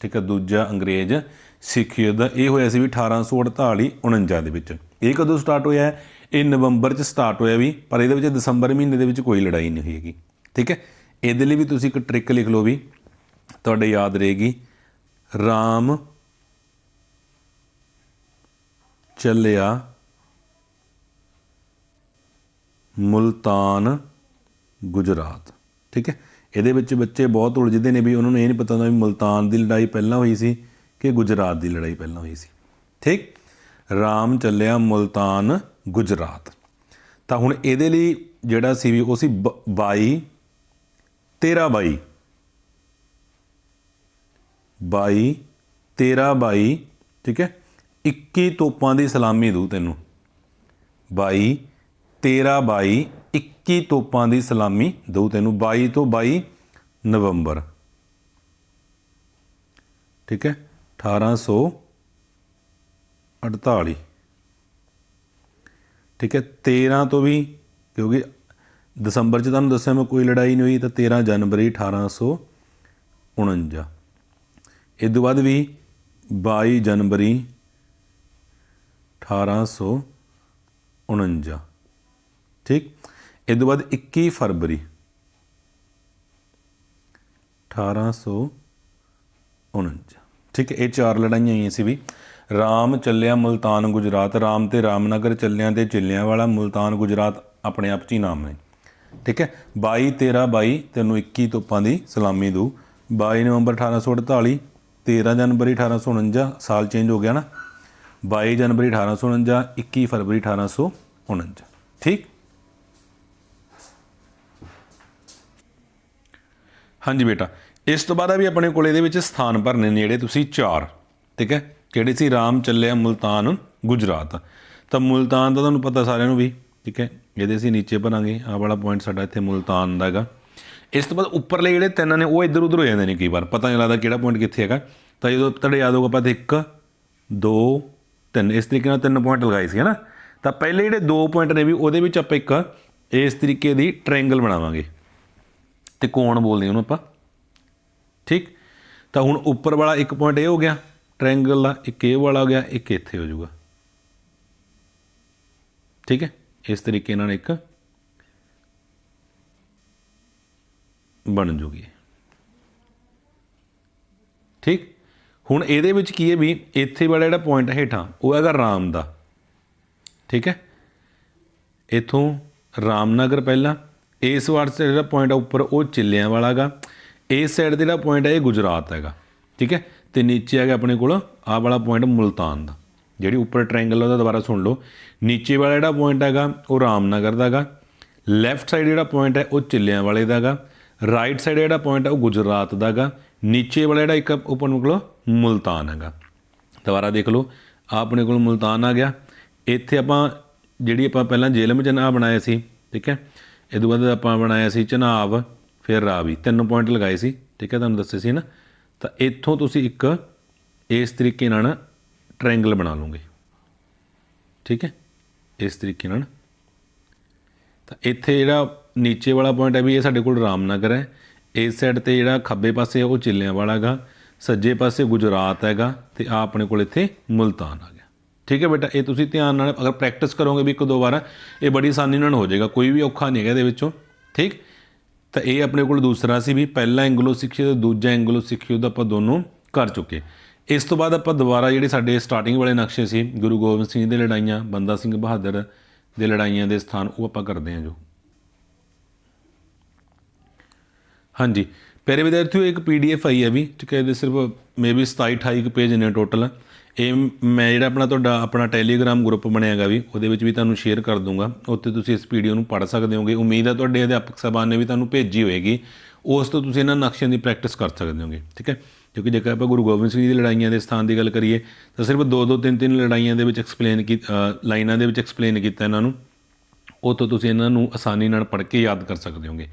ਠੀਕ ਹੈ ਦੂਜਾ ਅੰਗਰੇਜ਼ ਸਿੱਖ ਯੁੱਧ ਇਹ ਹੋਇਆ ਸੀ ਵੀ 1848 49 ਦੇ ਵਿੱਚ। ਇਹ ਕਦੋਂ ਸਟਾਰਟ ਹੋਇਆ? ਹੈ ਇਹ ਨਵੰਬਰ ਚ ਸਟਾਰਟ ਹੋਇਆ ਵੀ, ਪਰ ਇਹਦੇ ਵਿੱਚ ਦਸੰਬਰ ਮਹੀਨੇ ਦੇ ਵਿੱਚ ਕੋਈ ਲੜਾਈ ਨਹੀਂ ਹੋਈਗੀ ਠੀਕ ਹੈ? ਇਹਦੇ ਲਈ ਵੀ ਤੁਸੀਂ ਇੱਕ ਟ੍ਰਿਕ ਲਿਖ ਲਓ ਵੀ। ਤੁਹਾਡੇ ਯਾਦ ਰਹੇਗੀ। ਰਾਮ ਚੱਲਿਆ ਮੁਲਤਾਨ ਗੁਜਰਾਤ। ਠੀਕ ਹੈ? ਇਹਦੇ ਵਿੱਚ ਬੱਚੇ ਬਹੁਤ ਉਲਝਦੇ ਨੇ ਵੀ ਉਹਨਾਂ ਨੂੰ ਇਹ ਨਹੀਂ ਪਤਾ ਹੁੰਦਾ ਵੀ ਮੁਲਤਾਨ ਦੀ ਲੜਾਈ ਪਹਿਲਾਂ ਹੋਈ ਸੀ ਕਿ ਗੁਜਰਾਤ ਦੀ ਲੜਾਈ ਪਹਿਲਾਂ ਹੋਈ ਸੀ। ਠੀਕ? ਰਾਮ ਚੱਲਿਆ ਮੁਲਤਾਨ ਗੁਜਰਾਤ। ਤਾਂ ਹੁਣ ਇਹਦੇ ਲਈ ਜਿਹੜਾ ਸੀ ਵੀ ਉਹ ਸੀ 22 13 22 22 13 22 ਠੀਕ ਹੈ? 21 ਤੋਪਾਂ ਦੀ ਸਲਾਮੀ ਦੂ ਤੈਨੂੰ। 22 13 22 21 ਤੋਪਾਂ ਦੀ ਸਲਾਮੀ ਦਊ ਤੈਨੂੰ 22 ਤੋਂ 22 ਨਵੰਬਰ। ਠੀਕ ਹੈ? 1848 ਠੀਕ ਹੈ? 13 ਤੋਂ ਵੀ, ਕਿਉਂਕਿ ਦਸੰਬਰ ਚ ਤੁਹਾਨੂੰ ਦੱਸਿਆ ਮੈਂ ਕੋਈ ਲੜਾਈ ਨਹੀਂ ਹੋਈ, ਤਾਂ 13 ਜਨਵਰੀ 1849 ਇਹ ਤੋਂ ਬਾਅਦ ਵੀ 22 ਜਨਵਰੀ 1849 ਠੀਕ? ਇਹ ਤੋਂ ਬਾਅਦ 21 ਫਰਵਰੀ। 1849 ਠੀਕ ਹੈ, ਇਹ ਚਾਰ ਲੜਾਈਆਂ ਹੋਈਆਂ ਸੀ ਵੀ। ਰਾਮ ਚੱਲਿਆ ਮੁਲਤਾਨ ਗੁਜਰਾਤ, ਰਾਮ ਤੇ ਰਾਮਨਗਰ ਚੱਲਿਆਂ ਤੇ ਚਿੱਲਿਆਂ ਵਾਲਾ, ਮੁਲਤਾਨ ਗੁਜਰਾਤ ਆਪਣੇ ਆਪ 'ਚ ਹੀ ਨਾਮ ਨੇ। ਠੀਕ ਹੈ 22 13 22 ਤੈਨੂੰ 21 ਤੋਪਾਂ ਦੀ ਸਲਾਮੀ ਦੂ 22 ਨਵੰਬਰ 1848 13 ਜਨਵਰੀ 1849 ਸਾਲ ਚੇਂਜ ਹੋ ਗਿਆ ਨਾ। 22 ਜਨਵਰੀ 1849 21 ਫਰਵਰੀ 1849 ਠੀਕ? ਹਾਂਜੀ ਬੇਟਾ, ਇਸ ਤੋਂ ਬਾਅਦ ਆ ਵੀ ਆਪਣੇ ਕੋਲ ਇਹਦੇ ਵਿੱਚ ਸਥਾਨ ਭਰਨੇ ਨੇ ਜਿਹੜੇ ਤੁਸੀਂ ਚਾਰ, ਠੀਕ ਹੈ? ਕਿਹੜੇ ਸੀ? ਰਾਮ ਚੱਲਿਆ, ਮੁਲਤਾਨ, ਗੁਜਰਾਤ। ਤਾਂ ਮੁਲਤਾਨ ਦਾ ਤੁਹਾਨੂੰ ਪਤਾ ਸਾਰਿਆਂ ਨੂੰ ਵੀ, ਠੀਕ ਹੈ? ਇਹਦੇ ਅਸੀਂ ਨੀਚੇ ਭਰਾਂਗੇ, ਆਹ ਵਾਲਾ ਪੁਆਇੰਟ ਸਾਡਾ ਇੱਥੇ ਮੁਲਤਾਨ ਦਾ ਹੈਗਾ। ਇਸ ਤੋਂ ਬਾਅਦ ਉੱਪਰਲੇ ਜਿਹੜੇ ਤਿੰਨ ਨੇ, ਉਹ ਇੱਧਰ ਉੱਧਰ ਹੋ ਜਾਂਦੇ ਨੇ ਕਈ ਵਾਰ, ਪਤਾ ਨਹੀਂ ਲੱਗਦਾ ਕਿਹੜਾ ਪੁਆਇੰਟ ਕਿੱਥੇ ਹੈਗਾ। ਤਾਂ ਜਦੋਂ ਤੁਹਾਡੇ ਯਾਦ ਹੋਊਗਾ, ਆਪਾਂ ਇੱਕ, ਦੋ, ਤਿੰਨ, ਇਸ ਤਰੀਕੇ ਨਾਲ ਤਿੰਨ ਪੁਆਇੰਟ ਲਗਾਏ ਸੀ ਹਨਾ ਤਾਂ ਪਹਿਲੇ ਜਿਹੜੇ ਦੋ ਪੁਆਇੰਟ ਨੇ ਵੀ, ਉਹਦੇ ਵਿੱਚ ਆਪਾਂ ਇੱਕ ਇਸ ਤਰੀਕੇ ਦੀ ਟ੍ਰਾਇੰਗਲ ਬਣਾਵਾਂਗੇ। ਤੇ ਕੋਣ ਬੋਲਦੇ ਉਹਨੂੰ ਆਪਾਂ? ਠੀਕ? ਤਾਂ ਹੁਣ ਉੱਪਰ ਵਾਲਾ ਇੱਕ ਪੁਆਇੰਟ ਇਹ ਹੋ ਗਿਆ ਟ੍ਰਾਇੰਗਲ ਦਾ ਇੱਕ ਇਹ ਵਾਲਾ ਹੋ ਗਿਆ, ਇੱਕ ਇੱਥੇ ਹੋ ਜਾਊਗਾ। ਠੀਕ ਹੈ? ਇਸ ਤਰੀਕੇ ਨਾਲ ਇੱਕ ਬਣ ਜੂਗੀ ਠੀਕ? ਹੁਣ ਇਹਦੇ ਵਿੱਚ ਕੀ ਹੈ ਵੀ ਇੱਥੇ ਵਾਲਾ ਜਿਹੜਾ ਪੁਆਇੰਟ ਹੇਠਾਂ, ਉਹ ਹੈਗਾ ਰਾਮ ਦਾ। ਠੀਕ ਹੈ? ਇਥੋਂ ਰਾਮਨਗਰ ਪਹਿਲਾਂ ਇਸ ਵਾਰ ਜਿਹੜਾ ਪੁਆਇੰਟ ਆ ਉੱਪਰ ਉਹ ਚਿੱਲਿਆਂ ਵਾਲਾ ਹੈਗਾ ਇਸ ਸਾਈਡ ਤੇ ਜਿਹੜਾ ਪੁਆਇੰਟ ਹੈ ਇਹ ਗੁਜਰਾਤ ਹੈਗਾ। ਠੀਕ ਹੈ? ਤੇ ਨੀਚੇ ਆ ਗਿਆ ਆਪਣੇ ਕੋਲ ਆਹ ਵਾਲਾ ਪੁਆਇੰਟ ਮੁਲਤਾਨ ਦਾ। ਜਿਹੜੀ ਉੱਪਰ ਟ੍ਰਾਇੰਗਲ ਉਹਦਾ ਦੁਬਾਰਾ ਸੁਣ ਲਓ। ਨੀਚੇ ਵਾਲਾ ਜਿਹੜਾ ਪੁਆਇੰਟ ਹੈਗਾ ਉਹ ਰਾਮਨਗਰ ਦਾ ਹੈਗਾ ਲੈਫਟ ਸਾਈਡ ਜਿਹੜਾ ਪੁਆਇੰਟ ਹੈ ਉਹ ਚਿੱਲਿਆਂ ਵਾਲੇ ਦਾ ਹੈਗਾ ਰਾਈਟ ਸਾਈਡ ਜਿਹੜਾ ਪੁਆਇੰਟ ਹੈ ਉਹ ਗੁਜਰਾਤ ਦਾ ਹੈਗਾ ਨੀਚੇ ਵਾਲਾ ਜਿਹੜਾ ਇੱਕ ਉੱਪਰ ਨੂੰ ਕੋਲ ਮੁਲਤਾਨ ਹੈਗਾ। ਦੁਬਾਰਾ ਦੇਖ ਲਓ। ਆਪਣੇ ਕੋਲ ਮੁਲਤਾਨ ਆ ਗਿਆ। ਇੱਥੇ ਆਪਾਂ ਜਿਹੜੀ ਆਪਾਂ ਪਹਿਲਾਂ ਜੇਲਮ ਜਨਾ ਬਣਾਇਆ ਸੀ। ਠੀਕ ਹੈ? ਇਹ ਤੋਂ ਬਾਅਦ ਆਪਾਂ ਬਣਾਇਆ ਸੀ ਚਨਾਬ ਫਿਰ ਰਾਵੀ। ਤਿੰਨ ਪੁਆਇੰਟ ਲਗਾਏ ਸੀ, ਠੀਕ ਹੈ, ਤੁਹਾਨੂੰ ਦੱਸੇ ਸੀ ਨਾ? ਤਾਂ ਇੱਥੋਂ ਤੁਸੀਂ ਇੱਕ ਇਸ ਤਰੀਕੇ ਨਾਲ ਟ੍ਰਾਇੰਗਲ ਬਣਾ ਲਓਗੇ। ਠੀਕ ਹੈ? ਇਸ ਤਰੀਕੇ ਨਾਲ। ਤਾਂ ਇੱਥੇ ਜਿਹੜਾ ਨੀਚੇ ਵਾਲਾ ਪੁਆਇੰਟ ਹੈ ਵੀ ਇਹ ਸਾਡੇ ਕੋਲ ਰਾਮਨਗਰ ਹੈ। ਇਸ ਸਾਈਡ ਤੇ ਜਿਹੜਾ ਖੱਬੇ ਪਾਸੇ ਹੈ, ਉਹ ਚਿੱਲਿਆਂ ਵਾਲਾ ਹੈਗਾ। ਸੱਜੇ ਪਾਸੇ ਗੁਜਰਾਤ ਹੈਗਾ ਤੇ ਆ ਆਪਣੇ ਕੋਲ ਇੱਥੇ ਮੁਲਤਾਨ ਆ ਗਿਆ। ਠੀਕ ਹੈ ਬੇਟਾ, ਇਹ ਤੁਸੀਂ ਧਿਆਨ ਨਾਲ ਅਗਰ ਪ੍ਰੈਕਟਿਸ ਕਰੋਗੇ ਵੀ ਇੱਕ ਦੋ ਵਾਰ, ਇਹ ਬੜੀ ਆਸਾਨੀ ਨਾਲ ਹੋ ਜਾਏਗਾ, ਕੋਈ ਵੀ ਔਖਾ ਨਹੀਂ ਹੈਗਾ ਇਹਦੇ ਵਿੱਚੋਂ, ਠੀਕ? ਤਾਂ ਇਹ ਆਪਣੇ ਕੋਲ ਦੂਸਰਾ ਸੀ ਵੀ ਪਹਿਲਾ ਐਂਗਲੋ ਸਿੱਖੀ, ਤੇ ਦੂਜਾ ਐਂਗਲੋ ਸਿੱਖੀ, ਉਹਦਾ ਆਪਾਂ ਦੋਨੋਂ ਕਰ ਚੁੱਕੇ। ਇਸ ਤੋਂ ਬਾਅਦ ਆਪਾਂ ਦੁਬਾਰਾ ਜਿਹੜੇ ਸਾਡੇ ਸਟਾਰਟਿੰਗ ਵਾਲੇ ਨਕਸ਼ੇ ਸੀ, ਗੁਰੂ ਗੋਬਿੰਦ ਸਿੰਘ ਦੇ ਲੜਾਈਆਂ, ਬੰਦਾ ਸਿੰਘ ਬਹਾਦਰ ਦੇ ਲੜਾਈਆਂ ਦੇ ਸਥਾਨ, ਉਹ ਆਪਾਂ ਕਰਦੇ ਹਾਂ ਜੋ। ਹਾਂਜੀ। ਪਿਆਰੇ ਵਿਦਿਆਰਥੀਓ, ਇੱਕ ਪੀਡੀਐਫ ਆਈ ਹੈ ਵੀ, ਠੀਕ ਹੈ, ਇਹਦੇ ਸਿਰਫ ਮੇਬੀ 27 28 ਪੇਜ ਨੇ ਟੋਟਲ ਇਹ ਮੈਂ ਜਿਹੜਾ ਆਪਣਾ ਤੁਹਾਡਾ ਆਪਣਾ ਟੈਲੀਗ੍ਰਾਮ ਗਰੁੱਪ ਬਣਿਆਗਾ ਵੀ, ਉਹਦੇ ਵਿੱਚ ਵੀ ਤੁਹਾਨੂੰ ਸ਼ੇਅਰ ਕਰ ਦੂੰਗਾ। ਉੱਥੇ ਤੁਸੀਂ ਇਸ ਵੀਡੀਓ ਨੂੰ ਪੜ੍ਹ ਸਕਦੇ ਹੋਗੇ। ਉਮੀਦ ਹੈ ਤੁਹਾਡੇ ਅਧਿਆਪਕ ਸਾਹਿਬਾਨ ਨੇ ਵੀ ਤੁਹਾਨੂੰ ਭੇਜੀ ਹੋਏਗੀ। ਉਸ ਤੋਂ ਤੁਸੀਂ ਇਹਨਾਂ ਨਕਸ਼ਿਆਂ ਦੀ ਪ੍ਰੈਕਟਿਸ ਕਰ ਸਕਦੇ ਹੋਗੇ, ਠੀਕ ਹੈ? ਕਿਉਂਕਿ ਜੇਕਰ ਆਪਾਂ ਗੁਰੂ ਗੋਬਿੰਦ ਸਿੰਘ ਜੀ ਦੀ ਲੜਾਈਆਂ ਦੇ ਸਥਾਨ ਦੀ ਗੱਲ ਕਰੀਏ, ਤਾਂ ਸਿਰਫ ਦੋ ਦੋ, ਤਿੰਨ ਤਿੰਨ ਲੜਾਈਆਂ ਦੇ ਵਿੱਚ ਐਕਸਪਲੇਨ ਕੀ ਲਾਈਨਾਂ ਦੇ ਵਿੱਚ ਐਕਸਪਲੇਨ ਕੀਤਾ ਇਹਨਾਂ ਨੂੰ। ਉਹ ਤੋਂ ਤੁਸੀਂ ਇਹਨਾਂ ਨੂੰ ਆਸਾਨੀ ਨਾਲ ਪੜ੍ਹ ਕੇ ਯਾਦ ਕਰ ਸਕਦੇ ਹੋਗੇ।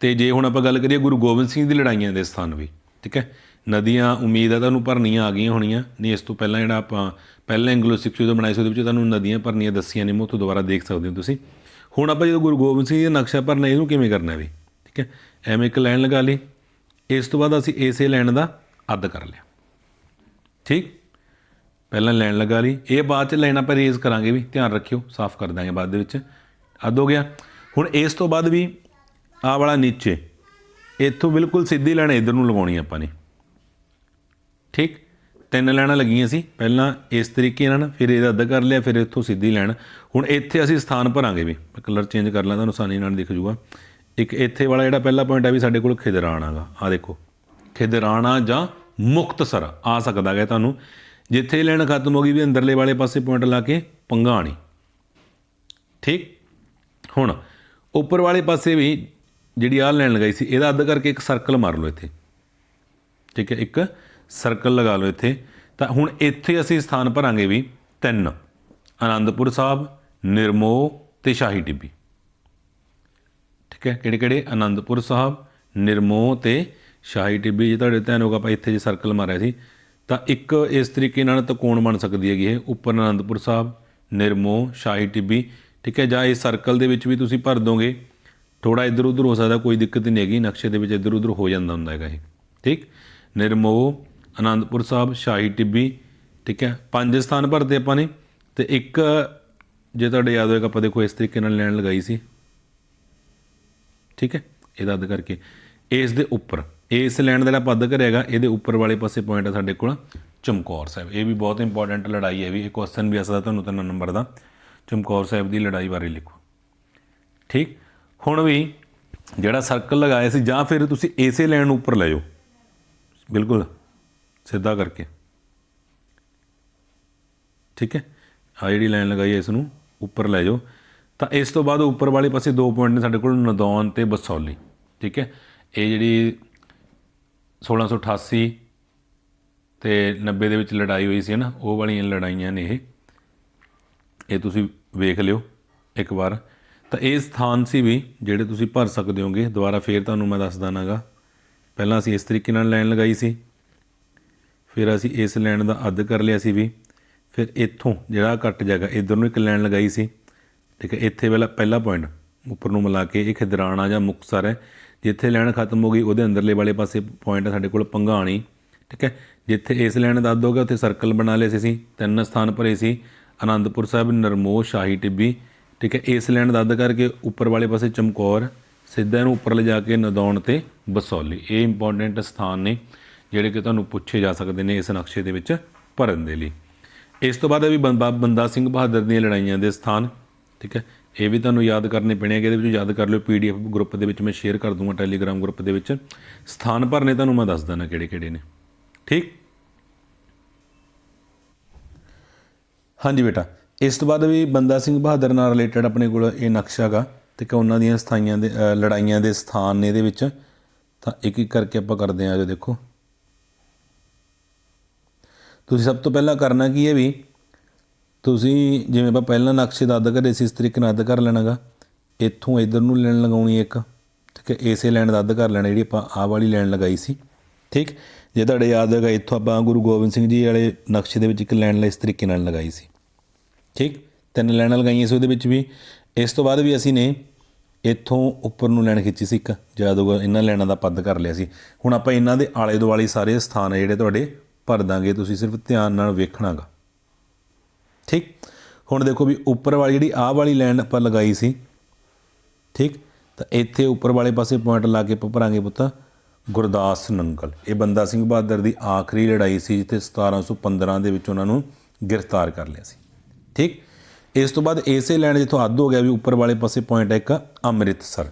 ਤੇ ਜੇ ਹੁਣ ਆਪਾਂ ਗੱਲ ਕਰੀਏ ਗੁਰੂ ਗੋਬਿੰਦ ਸਿੰਘ ਦੀ ਲੜਾਈਆਂ ਦੇ ਸਥਾਨ ਵੀ, ਠੀਕ ਹੈ? ਨਦੀਆਂ, ਉਮੀਦ ਹੈ ਤੁਹਾਨੂੰ ਭਰਨੀਆਂ ਆ ਗਈਆਂ ਹੋਣੀਆਂ। ਨਹੀਂ, ਇਸ ਤੋਂ ਪਹਿਲਾਂ ਜਿਹੜਾ ਆਪਾਂ ਪਹਿਲਾਂ ਐਂਗਲੋ ਸਿੱਖ ਜਦੋਂ ਬਣਾਏ ਸੀ, ਉਹਦੇ ਵਿੱਚ ਤੁਹਾਨੂੰ ਨਦੀਆਂ ਭਰਨੀਆਂ ਦੱਸੀਆਂ ਨੇ, ਮੈਂ ਉੱਥੋਂ ਦੁਬਾਰਾ ਦੇਖ ਸਕਦੇ ਹੋ ਤੁਸੀਂ। ਹੁਣ ਆਪਾਂ ਜਦੋਂ ਗੁਰੂ ਗੋਬਿੰਦ ਸਿੰਘ ਜੀ ਦਾ ਨਕਸ਼ਾ ਭਰਨਾ, ਇਹਨੂੰ ਕਿਵੇਂ ਕਰਨਾ ਵੀ? ਠੀਕ ਹੈ? ਐਵੇਂ ਇੱਕ ਲਾਈਨ ਲਗਾ ਲਈ। ਇਸ ਤੋਂ ਬਾਅਦ ਅਸੀਂ ਇਸੇ ਲਾਈਨ ਦਾ ਅੱਧ ਕਰ ਲਿਆ। ਠੀਕ? ਪਹਿਲਾਂ ਲਾਈਨ ਲਗਾ ਲਈ। ਇਹ ਬਾਅਦ ਚ ਲਾਈਨ ਆਪਾਂ ਰੇਜ਼ ਕਰਾਂਗੇ ਵੀ। ਧਿਆਨ ਰੱਖਿਓ, ਸਾਫ਼ ਕਰ ਦਾਂਗੇ ਬਾਅਦ ਦੇ ਵਿੱਚ। ਅੱਧ ਹੋ ਗਿਆ। ਹੁਣ ਇਸ ਤੋਂ ਬਾਅਦ ਵੀ ਆਹ ਵਾਲਾ ਨੀਚੇ। ਇੱਥੋਂ ਬਿਲਕੁਲ ਸਿੱਧੀ ਲਾਈਨ ਇਧਰ ਨੂੰ ਲਗਾਉਣੀ ਆਪਾਂ ਨੇ। ਠੀਕ? ਤਿੰਨ ਲਾਈਨਾਂ ਲੱਗੀਆਂ ਸੀ। ਪਹਿਲਾਂ ਇਸ ਤਰੀਕੇ ਨਾਲ ਫਿਰ ਇਹਦਾ ਅੱਧਾ ਕਰ ਲਿਆ, ਫਿਰ ਇੱਥੋਂ ਸਿੱਧੀ ਲੈਣ। ਹੁਣ ਇੱਥੇ ਅਸੀਂ ਸਥਾਨ ਭਰਾਂਗੇ ਵੀ। ਮੈਂ ਕਲਰ ਚੇਂਜ ਕਰ ਲਾਂ, ਤੁਹਾਨੂੰ ਆਸਾਨੀ ਨਾਲ ਦਿਖ ਜੂਗਾ। ਇੱਕ ਇੱਥੇ ਵਾਲਾ ਜਿਹੜਾ ਪਹਿਲਾ ਪੁਆਇੰਟ ਆ ਵੀ ਸਾਡੇ ਕੋਲ ਖਿਦਰਾਣ ਆਗਾ। ਆ ਦੇਖੋ। ਖਿਦਰਾਣਾ ਜਾਂ ਮੁਕਤਸਰ। ਆ ਸਕਦਾ ਹੈ ਤੁਹਾਨੂੰ। ਜਿੱਥੇ ਲੈਣ ਖਤਮ ਹੋ ਗਈ ਵੀ ਅੰਦਰਲੇ ਵਾਲੇ ਪਾਸੇ ਪੁਆਇੰਟ ਲਾ ਕੇ ਪੰਗਾਣੀ। ਠੀਕ? ਹੁਣ, ਉੱਪਰ ਵਾਲੇ ਪਾਸੇ ਵੀ ਜਿਹੜੀ ਆਹ ਲੈਣ ਲਗਾਈ ਸੀ, ਇਹਦਾ ਅੱਧ ਕਰਕੇ ਇੱਕ ਸਰਕਲ ਮਾਰ ਲਓ ਇੱਥੇ। ਠੀਕ ਹੈ? ਇੱਕ ਸਰਕਲ ਲਗਾ ਲਓ ਇੱਥੇ। ਤਾਂ ਹੁਣ ਇੱਥੇ ਅਸੀਂ ਸਥਾਨ ਭਰਾਂਗੇ ਵੀ ਤਿੰਨ। ਆਨੰਦਪੁਰ ਸਾਹਿਬ, ਨਿਰਮੋਹ ਤੇ ਸ਼ਾਹੀ ਟਿੱਬੀ। ਠੀਕ ਹੈ? ਕਿਹੜੇ ਕਿਹੜੇ ਆਨੰਦਪੁਰ ਸਾਹਿਬ, ਨਿਰਮੋਹ ਤੇ ਸ਼ਾਹੀ ਟਿੱਬੀ। ਜੇ ਤੁਹਾਡੇ ਧਿਆਨ ਹੋਗਾ ਆਪਾਂ ਇੱਥੇ ਜੇ ਸਰਕਲ ਮਾਰਿਆ ਸੀ, ਤਾਂ ਇੱਕ ਇਸ ਤਰੀਕੇ ਨਾਲ ਤਕੋਣ ਬਣ ਸਕਦੀ ਹੈਗੀ ਇਹ। ਉੱਪਰ ਆਨੰਦਪੁਰ ਸਾਹਿਬ, ਨਿਰਮੋਹ, ਸ਼ਾਹੀ ਟਿੱਬੀ। ਠੀਕ ਹੈ? ਜਾਂ ਇਸ ਸਰਕਲ ਦੇ ਵਿੱਚ ਵੀ ਤੁਸੀਂ ਭਰ ਦੋਗੇ। ਥੋੜਾ ਇੱਧਰ ਉੱਧਰ ਹੋ ਸਕਦਾ, ਕੋਈ ਦਿੱਕਤ ਨਹੀਂ ਹੈਗੀ। ਨਕਸ਼ੇ ਦੇ ਵਿੱਚ ਇੱਧਰ ਉੱਧਰ ਹੋ ਜਾਂਦਾ ਹੁੰਦਾ ਹੈਗਾ ਇਹ। ਠੀਕ? ਨਿਰਮੋਹ ਆਨੰਦਪੁਰ ਸਾਹਿਬ, ਸ਼ਾਹੀ ਟਿੱਬੀ, ਠੀਕ ਹੈ? ਪੰਜ ਸਥਾਨ ਭਰਦੇ ਆਪਾਂ ਨੇ ਤੇ ਇੱਕ, ਜੇ ਤੁਹਾਡੇ ਯਾਦ ਹੋਏਗਾ, ਆਪਾਂ ਦੇਖੋ ਇਸ ਤਰੀਕੇ ਨਾਲ ਲੈਣ ਲਗਾਈ ਸੀ। ਠੀਕ ਹੈ? ਇਹਦਾ ਅੱਧ ਕਰਕੇ। ਇਸ ਦੇ ਉੱਪਰ, ਇਸ ਲੈਣ ਦਾ ਜਿਹੜਾ ਅੱਧ ਕਰੇਗਾ ਇਹਦੇ ਉੱਪਰ ਵਾਲੇ ਪਾਸੇ ਪੁਆਇੰਟ ਆ ਸਾਡੇ ਕੋਲ ਚਮਕੌਰ ਸਾਹਿਬ। ਇਹ ਵੀ ਬਹੁਤ ਇੰਪੋਰਟੈਂਟ ਲੜਾਈ ਹੈ ਵੀ ਇਹ ਕੁਐਸਚਨ ਵੀ ਆ ਸਕਦਾ ਤੁਹਾਨੂੰ ਤਿੰਨ ਨੰਬਰ ਦਾ। ਚਮਕੌਰ ਸਾਹਿਬ ਦੀ ਲੜਾਈ ਬਾਰੇ ਲਿਖੋ। ਠੀਕ? ਹੁਣ ਵੀ ਜਿਹੜਾ ਸਰਕਲ ਲਗਾਇਆ ਸੀ, ਜਾਂ ਫਿਰ ਤੁਸੀਂ ਇਸੇ ਲੈਣ ਨੂੰ ਉੱਪਰ ਲੈ ਜਾਓ। ਬਿਲਕੁਲ। ਸਿੱਧਾ ਕਰਕੇ। ਠੀਕ ਹੈ? ਆ ਜਿਹੜੀ ਲਾਈਨ ਲਗਾਈ ਹੈ ਇਸ ਨੂੰ, ਉੱਪਰ ਲੈ ਜਾਓ। ਤਾਂ ਇਸ ਤੋਂ ਬਾਅਦ ਉੱਪਰ ਵਾਲੇ ਪਾਸੇ ਦੋ ਪੁਆਇੰਟ ਨੇ ਸਾਡੇ ਕੋਲ ਨਦੌਨ ਤੇ ਬਸੌਲੀ। ਠੀਕ ਹੈ? ਇਹ ਜਿਹੜੀ 1688 ਤੇ 90 ਦੇ ਵਿੱਚ ਲੜਾਈ ਹੋਈ ਸੀ ਨਾ, ਉਹ ਵਾਲੀਆਂ ਲੜਾਈਆਂ ਨੇ ਇਹ। ਇਹ ਤੁਸੀਂ ਵੇਖ ਲਿਓ ਇੱਕ ਵਾਰ। ਤਾਂ ਇਹ ਸਥਾਨ ਸੀ ਵੀ ਜਿਹੜੇ ਤੁਸੀਂ ਭਰ ਸਕਦੇ ਹੋਗੇ। ਦੁਬਾਰਾ ਫੇਰ ਤੁਹਾਨੂੰ ਮੈਂ ਦੱਸ ਦਾਂਗਾ। ਪਹਿਲਾਂ ਅਸੀਂ ਇਸ ਤਰੀਕੇ ਨਾਲ ਲਾਈਨ ਲਗਾਈ ਸੀ। ਫਿਰ ਅਸੀਂ ਇਸ ਲੈਣ ਦਾ ਅੱਧ ਕਰ ਲਿਆ ਸੀ ਵੀ, ਫਿਰ ਇੱਥੋਂ ਜਿਹੜਾ ਘੱਟ ਜਗ੍ਹਾ ਇਧਰ ਨੂੰ ਇੱਕ ਲੈਣ ਲਗਾਈ ਸੀ। ਠੀਕ ਹੈ, ਇੱਥੇ ਵਾਲਾ ਪਹਿਲਾ ਪੁਆਇੰਟ ਉੱਪਰ ਨੂੰ ਮਿਲਾ ਕੇ ਇਹ ਖਿਦਰਾਣਾ ਜਾਂ ਮੁਕਤਸਰ ਹੈ। ਜਿੱਥੇ ਲੈਣ ਖਤਮ ਹੋ ਗਈ, ਉਹਦੇ ਅੰਦਰਲੇ ਵਾਲੇ ਪਾਸੇ ਪੁਆਇੰਟ ਹੈ ਸਾਡੇ ਕੋਲ ਪੰਗਾਣੀ ਠੀਕ ਹੈ, ਜਿੱਥੇ ਇਸ ਲੈਣ ਦਾ ਅੱਧ ਹੋ ਗਿਆ, ਉੱਥੇ ਸਰਕਲ ਬਣਾ ਲਏ ਸੀ ਅਸੀਂ, ਤਿੰਨ ਸਥਾਨ ਭਰੇ ਸੀ। ਆਨੰਦਪੁਰ ਸਾਹਿਬ, ਨਰਮੋਹ, ਸ਼ਾਹੀ ਟਿੱਬੀ। ਠੀਕ ਹੈ, ਇਸ ਲੈਣ ਦਾ ਅੱਧ ਕਰਕੇ ਉੱਪਰ ਵਾਲੇ ਪਾਸੇ ਚਮਕੌਰ, ਸਿੱਧਾ ਇਹਨੂੰ ਉੱਪਰ ਲਿਜਾ ਕੇ ਨਦੌਣ ਤੇ ਬਸੌਲੀ। ਇਹ ਇੰਪੋਰਟੈਂਟ ਸਥਾਨ ਨੇ। ਜਿਹੜੇ ਕਿ ਤੁਹਾਨੂੰ ਪੁੱਛੇ ਜਾ ਸਕਦੇ ਨੇ ਇਸ ਨਕਸ਼ੇ ਦੇ ਵਿੱਚ ਭਰਨ ਦੇ ਲਈ। ਇਸ ਤੋਂ ਬਾਅਦ ਇਹ ਵੀ ਬੰਦਾ ਬੰਦਾ ਸਿੰਘ ਬਹਾਦਰ ਦੀਆਂ ਲੜਾਈਆਂ ਦੇ ਸਥਾਨ, ਠੀਕ ਹੈ? ਇਹ ਵੀ ਤੁਹਾਨੂੰ ਯਾਦ ਕਰਨੇ ਪੈਣੇ ਕਿ ਇਹਦੇ ਵਿੱਚ ਯਾਦ ਕਰ ਲਿਓ ਪੀਡੀਐਫ ਗਰੁੱਪ ਦੇ ਵਿੱਚ ਮੈਂ ਸ਼ੇਅਰ ਕਰ ਦੂੰਗਾ ਟੈਲੀਗ੍ਰਾਮ ਗਰੁੱਪ ਦੇ ਵਿੱਚ। ਸਥਾਨ ਭਰਨੇ ਤੁਹਾਨੂੰ ਮੈਂ ਦੱਸ ਦਿੰਦਾ ਕਿਹੜੇ ਕਿਹੜੇ ਨੇ। ਠੀਕ? ਹਾਂਜੀ ਬੇਟਾ, ਇਸ ਤੋਂ ਬਾਅਦ ਵੀ ਬੰਦਾ ਸਿੰਘ ਬਹਾਦਰ ਨਾਲ ਰਿਲੇਟਡ ਆਪਣੇ ਕੋਲ ਇਹ ਨਕਸ਼ਾ ਹੈਗਾ ਤੇ ਕਿ ਉਹਨਾਂ ਦੀਆਂ ਸਥਾਈਆਂ ਦੇ ਲੜਾਈਆਂ ਦੇ ਸਥਾਨ ਨੇ ਇਹਦੇ ਵਿੱਚ। ਤਾਂ ਇੱਕ ਇੱਕ ਕਰਕੇ ਆਪਾਂ ਕਰਦੇ ਹਾਂ ਜੋ ਦੇਖੋ। ਤੁਸੀਂ ਸਭ ਤੋਂ ਪਹਿਲਾਂ ਕਰਨਾ ਕੀ ਹੈ ਵੀ ਤੁਸੀਂ ਜਿਵੇਂ ਆਪਾਂ ਪਹਿਲਾਂ ਨਕਸ਼ੇ ਦਾ ਅੱਧ ਕਰੇ ਸੀ ਇਸ ਤਰੀਕੇ ਨਾਲ ਅੱਧ ਕਰ ਲੈਣਾਗਾ, ਇੱਥੋਂ ਇਧਰ ਨੂੰ ਲੈਣ ਲਗਾਉਣੀ ਇੱਕ, ਠੀਕ ਹੈ ਇਸੇ ਲੈਣ ਦਾ ਅੱਧ ਕਰ ਲੈਣਾ, ਜਿਹੜੀ ਆਪਾਂ ਆਹ ਵਾਲੀ ਲੈਣ ਲਗਾਈ ਸੀ, ਠੀਕ? ਜੇ ਤੁਹਾਡੇ ਯਾਦ ਹੈਗਾ, ਇੱਥੋਂ ਆਪਾਂ ਗੁਰੂ ਗੋਬਿੰਦ ਸਿੰਘ ਜੀ ਵਾਲੇ ਨਕਸ਼ੇ ਦੇ ਵਿੱਚ ਇੱਕ ਲੈਣ ਇਸ ਤਰੀਕੇ ਨਾਲ ਲਗਾਈ ਸੀ, ਠੀਕ? ਤਿੰਨ ਲੈਣਾਂ ਲਗਾਈਆਂ ਸੀ ਉਹਦੇ ਵਿੱਚ ਵੀ, ਇਸ ਤੋਂ ਬਾਅਦ ਵੀ ਅਸੀਂ ਨੇ ਇੱਥੋਂ ਉੱਪਰ ਨੂੰ ਲੈਣ ਖਿੱਚੀ ਸੀ ਇੱਕ, ਜਦੋਂ ਇਹਨਾਂ ਲੈਣਾਂ ਦਾ ਪੱਦ ਕਰ ਲਿਆ ਸੀ। ਹੁਣ ਆਪਾਂ ਇਹਨਾਂ ਦੇ ਆਲੇ ਦੁਆਲੇ ਸਾਰੇ ਸਥਾਨ ਜਿਹੜੇ ਤੁਹਾਡੇ ਭਰ ਦਾਂਗੇ, ਤੁਸੀਂ ਸਿਰਫ ਧਿਆਨ ਨਾਲ ਵੇਖਣਾਗਾ। ਠੀਕ? ਹੁਣ ਦੇਖੋ ਵੀ ਉੱਪਰ ਵਾਲੀ ਜਿਹੜੀ ਆਹ ਵਾਲੀ ਲਾਈਨ ਆਪਾਂ ਲਗਾਈ ਸੀ, ਠੀਕ? ਤਾਂ ਇੱਥੇ ਉੱਪਰ ਵਾਲੇ ਪਾਸੇ ਪੁਆਇੰਟ ਲਾ ਕੇ ਆਪਾਂ ਭਰਾਂਗੇ ਪੁੱਤ, ਗੁਰਦਾਸ ਨੰਗਲ। ਇਹ ਬੰਦਾ ਸਿੰਘ ਬਹਾਦਰ ਦੀ ਆਖਰੀ ਲੜਾਈ ਸੀ, ਜਿੱਥੇ 1715 ਦੇ ਵਿੱਚ ਉਹਨਾਂ ਨੂੰ ਗ੍ਰਿਫਤਾਰ ਕਰ ਲਿਆ ਸੀ। ਠੀਕ? ਇਸ ਤੋਂ ਬਾਅਦ ਇਸੇ ਲਾਈਨ ਜਿੱਥੋਂ ਅੱਧ ਹੋ ਗਿਆ ਵੀ ਉੱਪਰ ਵਾਲੇ ਪਾਸੇ ਪੁਆਇੰਟ ਹੈ ਇੱਕ ਅੰਮ੍ਰਿਤਸਰ।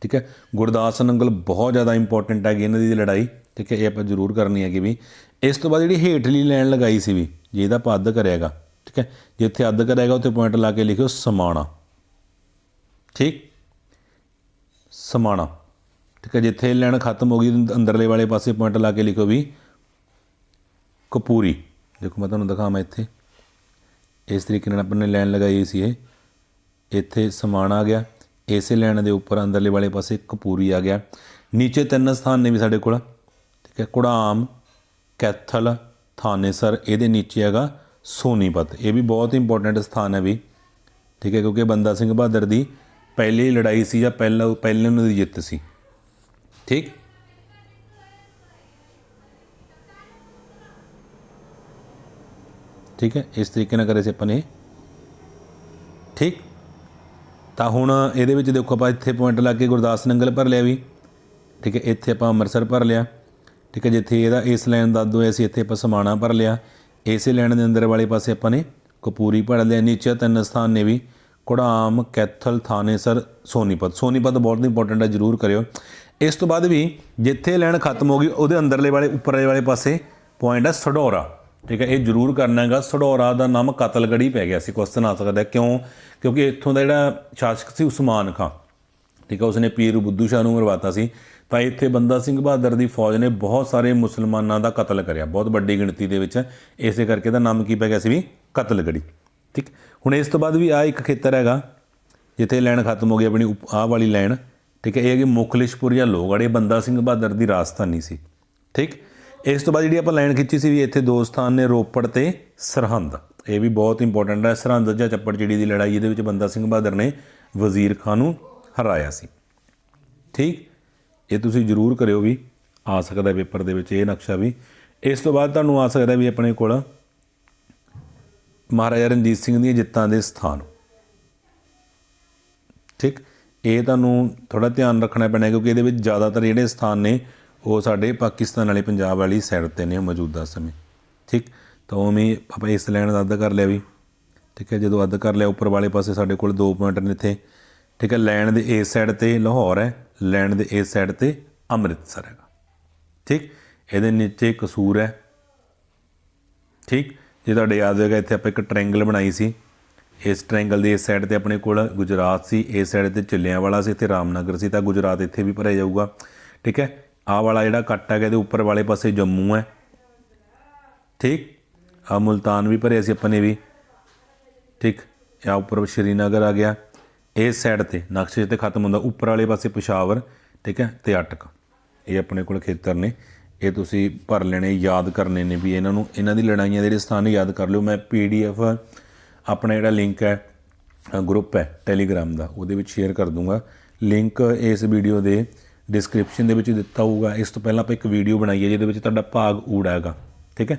ਠੀਕ ਹੈ? ਗੁਰਦਾਸ ਨੰਗਲ ਬਹੁਤ ਜ਼ਿਆਦਾ ਇੰਪੋਰਟੈਂਟ ਹੈਗੀ ਇਹਨਾਂ ਦੀ ਲੜਾਈ। ਠੀਕ ਹੈ, ਇਹ ਆਪਾਂ ਜ਼ਰੂਰ ਕਰਨੀ ਹੈਗੀ ਵੀ। ਇਸ ਤੋਂ ਬਾਅਦ ਜਿਹੜੀ ਹੇਠਲੀ ਲਾਈਨ ਲਗਾਈ ਸੀ ਵੀ, ਜੇ ਇਹਦਾ ਆਪਾਂ ਅੱਧ ਕਰਿਆਗਾ, ਠੀਕ ਹੈ ਜਿੱਥੇ ਅੱਧ ਕਰਿਆਗਾ, ਉੱਥੇ ਪੁਆਇੰਟ ਲਾ ਕੇ ਲਿਖਿਓ ਸਮਾਣਾ। ਠੀਕ? ਸਮਾਣਾ। ਠੀਕ ਹੈ, ਜਿੱਥੇ ਲਾਈਨ ਖਤਮ ਹੋ ਗਈ, ਅੰਦਰਲੇ ਵਾਲੇ ਪਾਸੇ ਪੁਆਇੰਟ ਲਾ ਕੇ ਲਿਖੋ ਵੀ ਕਪੂਰੀ। ਦੇਖੋ, ਮੈਂ ਤੁਹਾਨੂੰ ਦਿਖਾਵਾਂ ਇੱਥੇ। ਇਸ ਤਰੀਕੇ ਨਾਲ ਆਪਾਂ ਨੇ ਲਾਈਨ ਲਗਾਈ ਸੀ ਇਹ। ਇੱਥੇ ਸਮਾਣਾ ਆ ਗਿਆ। ਇਸੇ ਲਾਈਨ ਦੇ ਉੱਪਰ ਅੰਦਰਲੇ ਵਾਲੇ ਪਾਸੇ ਕਪੂਰੀ ਆ ਗਿਆ। ਨੀਚੇ ਤਿੰਨ ਸਥਾਨ ਨੇ ਵੀ ਸਾਡੇ ਕੋਲ। ਠੀਕ ਹੈ ਕੁੜਾਮ, ਕੈਥਲ, ਥਾਨੇਸਰ, ਇਹਦੇ ਨੀਚੇ ਹੈਗਾ ਸੋਨੀਪਤ। ਇਹ ਵੀ ਬਹੁਤ ਇੰਪੋਰਟੈਂਟ ਸਥਾਨ ਹੈ ਵੀ, ਠੀਕ ਹੈ, ਕਿਉਂਕਿ ਬੰਦਾ ਸਿੰਘ ਬਹਾਦਰ ਦੀ ਪਹਿਲੀ ਲੜਾਈ ਸੀ ਜਾਂ ਪਹਿਲਾ, ਪਹਿਲੇ ਉਹਨਾਂ ਦੀ ਜਿੱਤ ਸੀ। ਠੀਕ? ਠੀਕ ਹੈ, ਇਸ ਤਰੀਕੇ ਨਾਲ ਕਰੇ ਸੀ ਆਪਾਂ ਨੇ। ਠੀਕ? ਤਾਂ ਹੁਣ ਇਹਦੇ ਵਿੱਚ ਦੇਖੋ ਆਪਾਂ ਇੱਥੇ ਪੁਆਇੰਟ ਲਾ ਕੇ ਗੁਰਦਾਸ ਨੰਗਲ ਭਰ ਲਿਆ ਵੀ। ਠੀਕ ਹੈ, ਇੱਥੇ ਆਪਾਂ ਅੰਮ੍ਰਿਤਸਰ ਭਰ ਲਿਆ। ਠੀਕ ਹੈ ਜਿੱਥੇ ਇਹਦਾ, ਇਸ ਲਾਈਨ ਦਾ ਦੋ ਸੀ ਇੱਥੇ ਆਪਾਂ ਸਮਾਣਾ ਭਰ ਲਿਆ। ਇਸੇ ਲਾਈਨ ਦੇ ਅੰਦਰ ਵਾਲੇ ਪਾਸੇ ਆਪਾਂ ਨੇ ਕਪੂਰੀ ਭਰ ਲਿਆ, ਨੀਚੇ ਤਿੰਨ ਸਥਾਨ ਨੇ ਵੀ। ਕੁੜਾਮ ਕੈਥਲ ਥਾਨੇਸਰ ਸੋਨੀਪਤ। ਸੋਨੀਪਤ ਬਹੁਤ ਇੰਪੋਰਟੈਂਟ ਹੈ, ਜਰੂਰ ਕਰਿਓ। ਇਸ ਤੋਂ ਬਾਅਦ ਵੀ ਜਿੱਥੇ ਲਾਈਨ ਖਤਮ ਹੋ ਗਈ, ਉਹਦੇ ਅੰਦਰਲੇ ਵਾਲੇ, ਉੱਪਰਲੇ ਵਾਲੇ ਪਾਸੇ ਪੁਆਇੰਟ ਹੈ ਸਡੋਰਾ। ਠੀਕ ਹੈ, ਇਹ ਜਰੂਰ ਕਰਨਾ ਹੈਗਾ। ਸਡੋਰਾ ਦਾ ਨਾਮ ਕਤਲਗੜੀ ਪੈ ਗਿਆ ਸੀ ਕੁਐਸਚਨ ਆ ਸਕਦਾ ਕਿਉਂ? ਕਿਉਂਕਿ ਇੱਥੋਂ ਦਾ ਜਿਹੜਾ ਸ਼ਾਸਕ ਸੀ, ਉਸਮਾਨ ਖਾਂ। ਠੀਕ ਹੈ, ਉਸਨੇ ਪੀਰ ਬੁੱਧੂ ਸ਼ਾਹ ਨੂੰ ਮਰਵਾਤਾ ਸੀ। ਤਾਂ ਇੱਥੇ ਬੰਦਾ ਸਿੰਘ ਬਹਾਦਰ ਦੀ ਫੌਜ ਨੇ ਬਹੁਤ ਸਾਰੇ ਮੁਸਲਮਾਨਾਂ ਦਾ ਕਤਲ ਕਰਿਆ। ਬਹੁਤ ਵੱਡੀ ਗਿਣਤੀ ਦੇ ਵਿੱਚ। ਇਸੇ ਕਰਕੇ ਦਾ ਨਾਮ ਕੀ ਪੈ ਗਿਆ ਸੀ ਵੀ? ਕਤਲਗੜੀ। ਠੀਕ? ਹੁਣ ਇਸ ਤੋਂ ਬਾਅਦ ਵੀ ਆ ਇੱਕ ਖੇਤਰ ਹੈਗਾ, ਜਿੱਥੇ ਲਾਈਨ ਖਤਮ ਹੋ ਗਈ ਆਪਣੀ ਉਪ- ਆਹ ਵਾਲੀ ਲਾਈਨ ਠੀਕ ਹੈ, ਇਹ ਹੈਗੀ ਮੁਖਲਿਸ਼ਪੁਰ ਜਾਂ ਲੋਹਗੜ੍ਹ। ਇਹ ਬੰਦਾ ਸਿੰਘ ਬਹਾਦਰ ਦੀ ਰਾਜਧਾਨੀ ਸੀ। ਠੀਕ? ਇਸ ਤੋਂ ਬਾਅਦ ਜਿਹੜੀ ਆਪਾਂ ਲਾਈਨ ਖਿੱਚੀ ਸੀ ਵੀ ਇੱਥੇ ਦੋ ਸਥਾਨ ਨੇ, ਰੋਪੜ ਤੇ ਸਰਹੰਦ। ਇਹ ਵੀ ਬਹੁਤ ਇੰਪੋਰਟੈਂਟ ਹੈ। ਸਰਹੰਦ ਜਾਂ ਚੱਪੜਚਿੜੀ ਦੀ ਲੜਾਈ ਇਹਦੇ ਵਿੱਚ ਬੰਦਾ ਸਿੰਘ ਬਹਾਦਰ ਨੇ ਵਜ਼ੀਰ ਖਾਨ ਨੂੰ ਹਰਾਇਆ ਸੀ। ਠੀਕ? ਇਹ ਤੁਸੀਂ ਜ਼ਰੂਰ ਕਰਿਓ ਵੀ। ਆ ਸਕਦਾ ਪੇਪਰ ਦੇ ਵਿੱਚ ਇਹ ਨਕਸ਼ਾ ਵੀ। ਇਸ ਤੋਂ ਬਾਅਦ ਤੁਹਾਨੂੰ ਆ ਸਕਦਾ ਵੀ ਆਪਣੇ ਕੋਲ ਮਹਾਰਾਜਾ ਰਣਜੀਤ ਸਿੰਘ ਦੀਆਂ ਜਿੱਤਾਂ ਦੇ ਸਥਾਨ। ਠੀਕ? ਇਹ ਤੁਹਾਨੂੰ ਥੋੜਾ ਧਿਆਨ ਰੱਖਣਾ ਪੈਣਾ ਕਿਉਂਕਿ ਇਹਦੇ ਵਿੱਚ ਜ਼ਿਆਦਾਤਰ ਜਿਹੜੇ ਸਥਾਨ ਨੇ, ਉਹ ਸਾਡੇ ਪਾਕਿਸਤਾਨ ਵਾਲੀ, ਪੰਜਾਬ ਵਾਲੀ ਸਾਈਡ ਤੇ ਨੇ ਮੌਜੂਦਾ ਸਮੇਂ। ਠੀਕ? ਤਾਂ ਉਵੇਂ ਆਪਾਂ ਇਸ ਲਾਈਨ ਦਾ ਅੱਧ ਕਰ ਲਿਆ ਵੀ। ਠੀਕ ਹੈ? ਜਦੋਂ ਅੱਧ ਕਰ ਲਿਆ, ਉੱਪਰ ਵਾਲੇ ਪਾਸੇ ਸਾਡੇ ਕੋਲ ਦੋ ਪੁਆਇੰਟ ਨੇ ਇੱਥੇ। ਠੀਕ ਹੈ? ਲੈਣ ਦੇ ਇਸ ਸਾਈਡ ਤੇ ਲਾਹੌਰ ਹੈ। ਲੈਂਡ ਦੇ ਇਸ ਸਾਈਡ ਤੇ ਅੰਮ੍ਰਿਤਸਰ ਹੈਗਾ। ਠੀਕ? ਇਹਦੇ ਨੀਚੇ ਕਸੂਰ ਹੈ। ਠੀਕ? ਜੇ ਤੁਹਾਡੇ ਯਾਦ ਹੋਏਗਾ, ਇੱਥੇ ਆਪਾਂ ਇੱਕ ਟ੍ਰਾਇੰਗਲ ਬਣਾਈ ਸੀ। ਇਸ ਟ੍ਰਾਇੰਗਲ ਦੀ ਇਸ ਸਾਈਡ ਤੇ ਆਪਣੇ ਕੋਲ ਗੁਜਰਾਤ ਸੀ, ਇਸ ਸਾਈਡ ਤੇ ਚੱਲਿਆਂਵਾਲਾ ਸੀ, ਇੱਥੇ ਰਾਮਨਗਰ ਸੀ, ਤਾਂ ਗੁਜਰਾਤ ਇੱਥੇ ਵੀ ਭਰਿਆ ਜਾਊਗਾ। ਠੀਕ ਹੈ? ਆਹ ਵਾਲਾ ਜਿਹੜਾ ਕੱਟ ਹੈਗਾ, ਇਹਦੇ ਉੱਪਰ ਵਾਲੇ ਪਾਸੇ ਜੰਮੂ ਹੈ। ਠੀਕ? ਆ ਮੁਲਤਾਨ ਵੀ ਭਰਿਆ ਸੀ ਆਪਾਂ ਨੇ ਵੀ। ਠੀਕ? ਆ ਉੱਪਰ ਸ਼੍ਰੀਨਗਰ ਆ ਗਿਆ। ਇਸ ਸਾਈਡ ਤੇ, ਨਕਸ਼ੇ ਤੇ ਖਤਮ ਹੁੰਦਾ, ਉੱਪਰ ਵਾਲੇ ਪਾਸੇ ਪਿਸ਼ਾਵਰ, ਠੀਕ ਹੈ, ਤੇ ਅਟਕ ਇਹ ਆਪਣੇ ਕੋਲ ਖੇਤਰ ਨੇ। ਇਹ ਤੁਸੀਂ ਭਰ ਲੈਣੇ, ਯਾਦ ਕਰਨੇ ਨੇ ਵੀ ਇਹਨਾਂ ਨੂੰ, ਇਹਨਾਂ ਦੀ ਲੜਾਈਆਂ ਦੇ ਜਿਹੜੇ ਸਥਾਨ ਯਾਦ ਕਰ ਲਿਓ। ਮੈਂ ਪੀਡੀਐਫ ਆਪਣਾ ਜਿਹੜਾ ਲਿੰਕ ਹੈ ਗਰੁੱਪ ਹੈ ਟੈਲੀਗ੍ਰਾਮ ਦਾ, ਉਹਦੇ ਵਿੱਚ ਸ਼ੇਅਰ ਕਰ ਦੂੰਗਾ। ਲਿੰਕ ਇਸ ਵੀਡੀਓ ਦੇ ਡਿਸਕ੍ਰਿਪਸ਼ਨ ਦੇ ਵਿੱਚ ਦਿੱਤਾ ਹੋਊਗਾ। ਇਸ ਤੋਂ ਪਹਿਲਾਂ ਆਪਾਂ ਇੱਕ ਵੀਡੀਓ ਬਣਾਈ ਹੈ, ਜਿਹਦੇ ਵਿੱਚ ਤੁਹਾਡਾ ਭਾਗ ਊੜਾ ਹੈਗਾ, ਠੀਕ ਹੈ?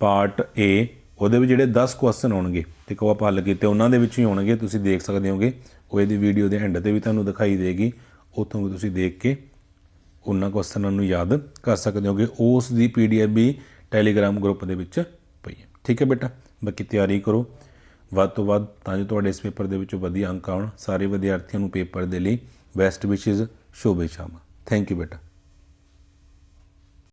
ਪਾਰਟ A, ਉਹਦੇ ਵਿੱਚ ਜਿਹੜੇ 10 ਕੁਐਸਚਨ ਹੋਣਗੇ ਠੀਕ ਉਹ ਆਪਾਂ ਹੱਲ ਕੀਤੇ। ਉਹਨਾਂ ਦੇ ਵਿੱਚ ਹੀ ਹੋਣਗੇ ਤੁਸੀਂ ਦੇਖ ਸਕਦੇ ਹੋਗੇ। ਉਹ ਇਹਦੀ ਵੀਡੀਓ ਦੇ ਐਂਡ ਤੇ ਵੀ ਤੁਹਾਨੂੰ ਦਿਖਾਈ ਦੇਗੀ। ਉੱਥੋਂ ਵੀ ਤੁਸੀਂ ਦੇਖ ਕੇ ਉਹਨਾਂ ਕੁਐਸਚਨਾਂ ਨੂੰ ਯਾਦ ਕਰ ਸਕਦੇ ਹੋਗੇ। ਉਸ ਦੀ ਪੀਡੀਐਫ ਵੀ ਟੈਲੀਗ੍ਰਾਮ ਗਰੁੱਪ ਦੇ ਵਿੱਚ ਪਈ ਹੈ। ਠੀਕ ਹੈ ਬੇਟਾ, ਬਾਕੀ ਤਿਆਰੀ ਕਰੋ। ਵੱਧ ਤੋਂ ਵੱਧ ਤਾਂ ਜੋ ਤੁਹਾਡੇ ਇਸ ਪੇਪਰ ਦੇ ਵਿੱਚੋਂ ਵਧੀਆ ਅੰਕ ਆਉਣ। ਸਾਰੇ ਵਿਦਿਆਰਥੀਆਂ ਨੂੰ ਪੇਪਰ ਦੇ ਲਈ ਬੈਸਟ ਵਿਸ਼ੇਸ ਸ਼ੁਭੇਛਾਵਾਂ ਥੈਂਕ ਯੂ ਬੇਟਾ।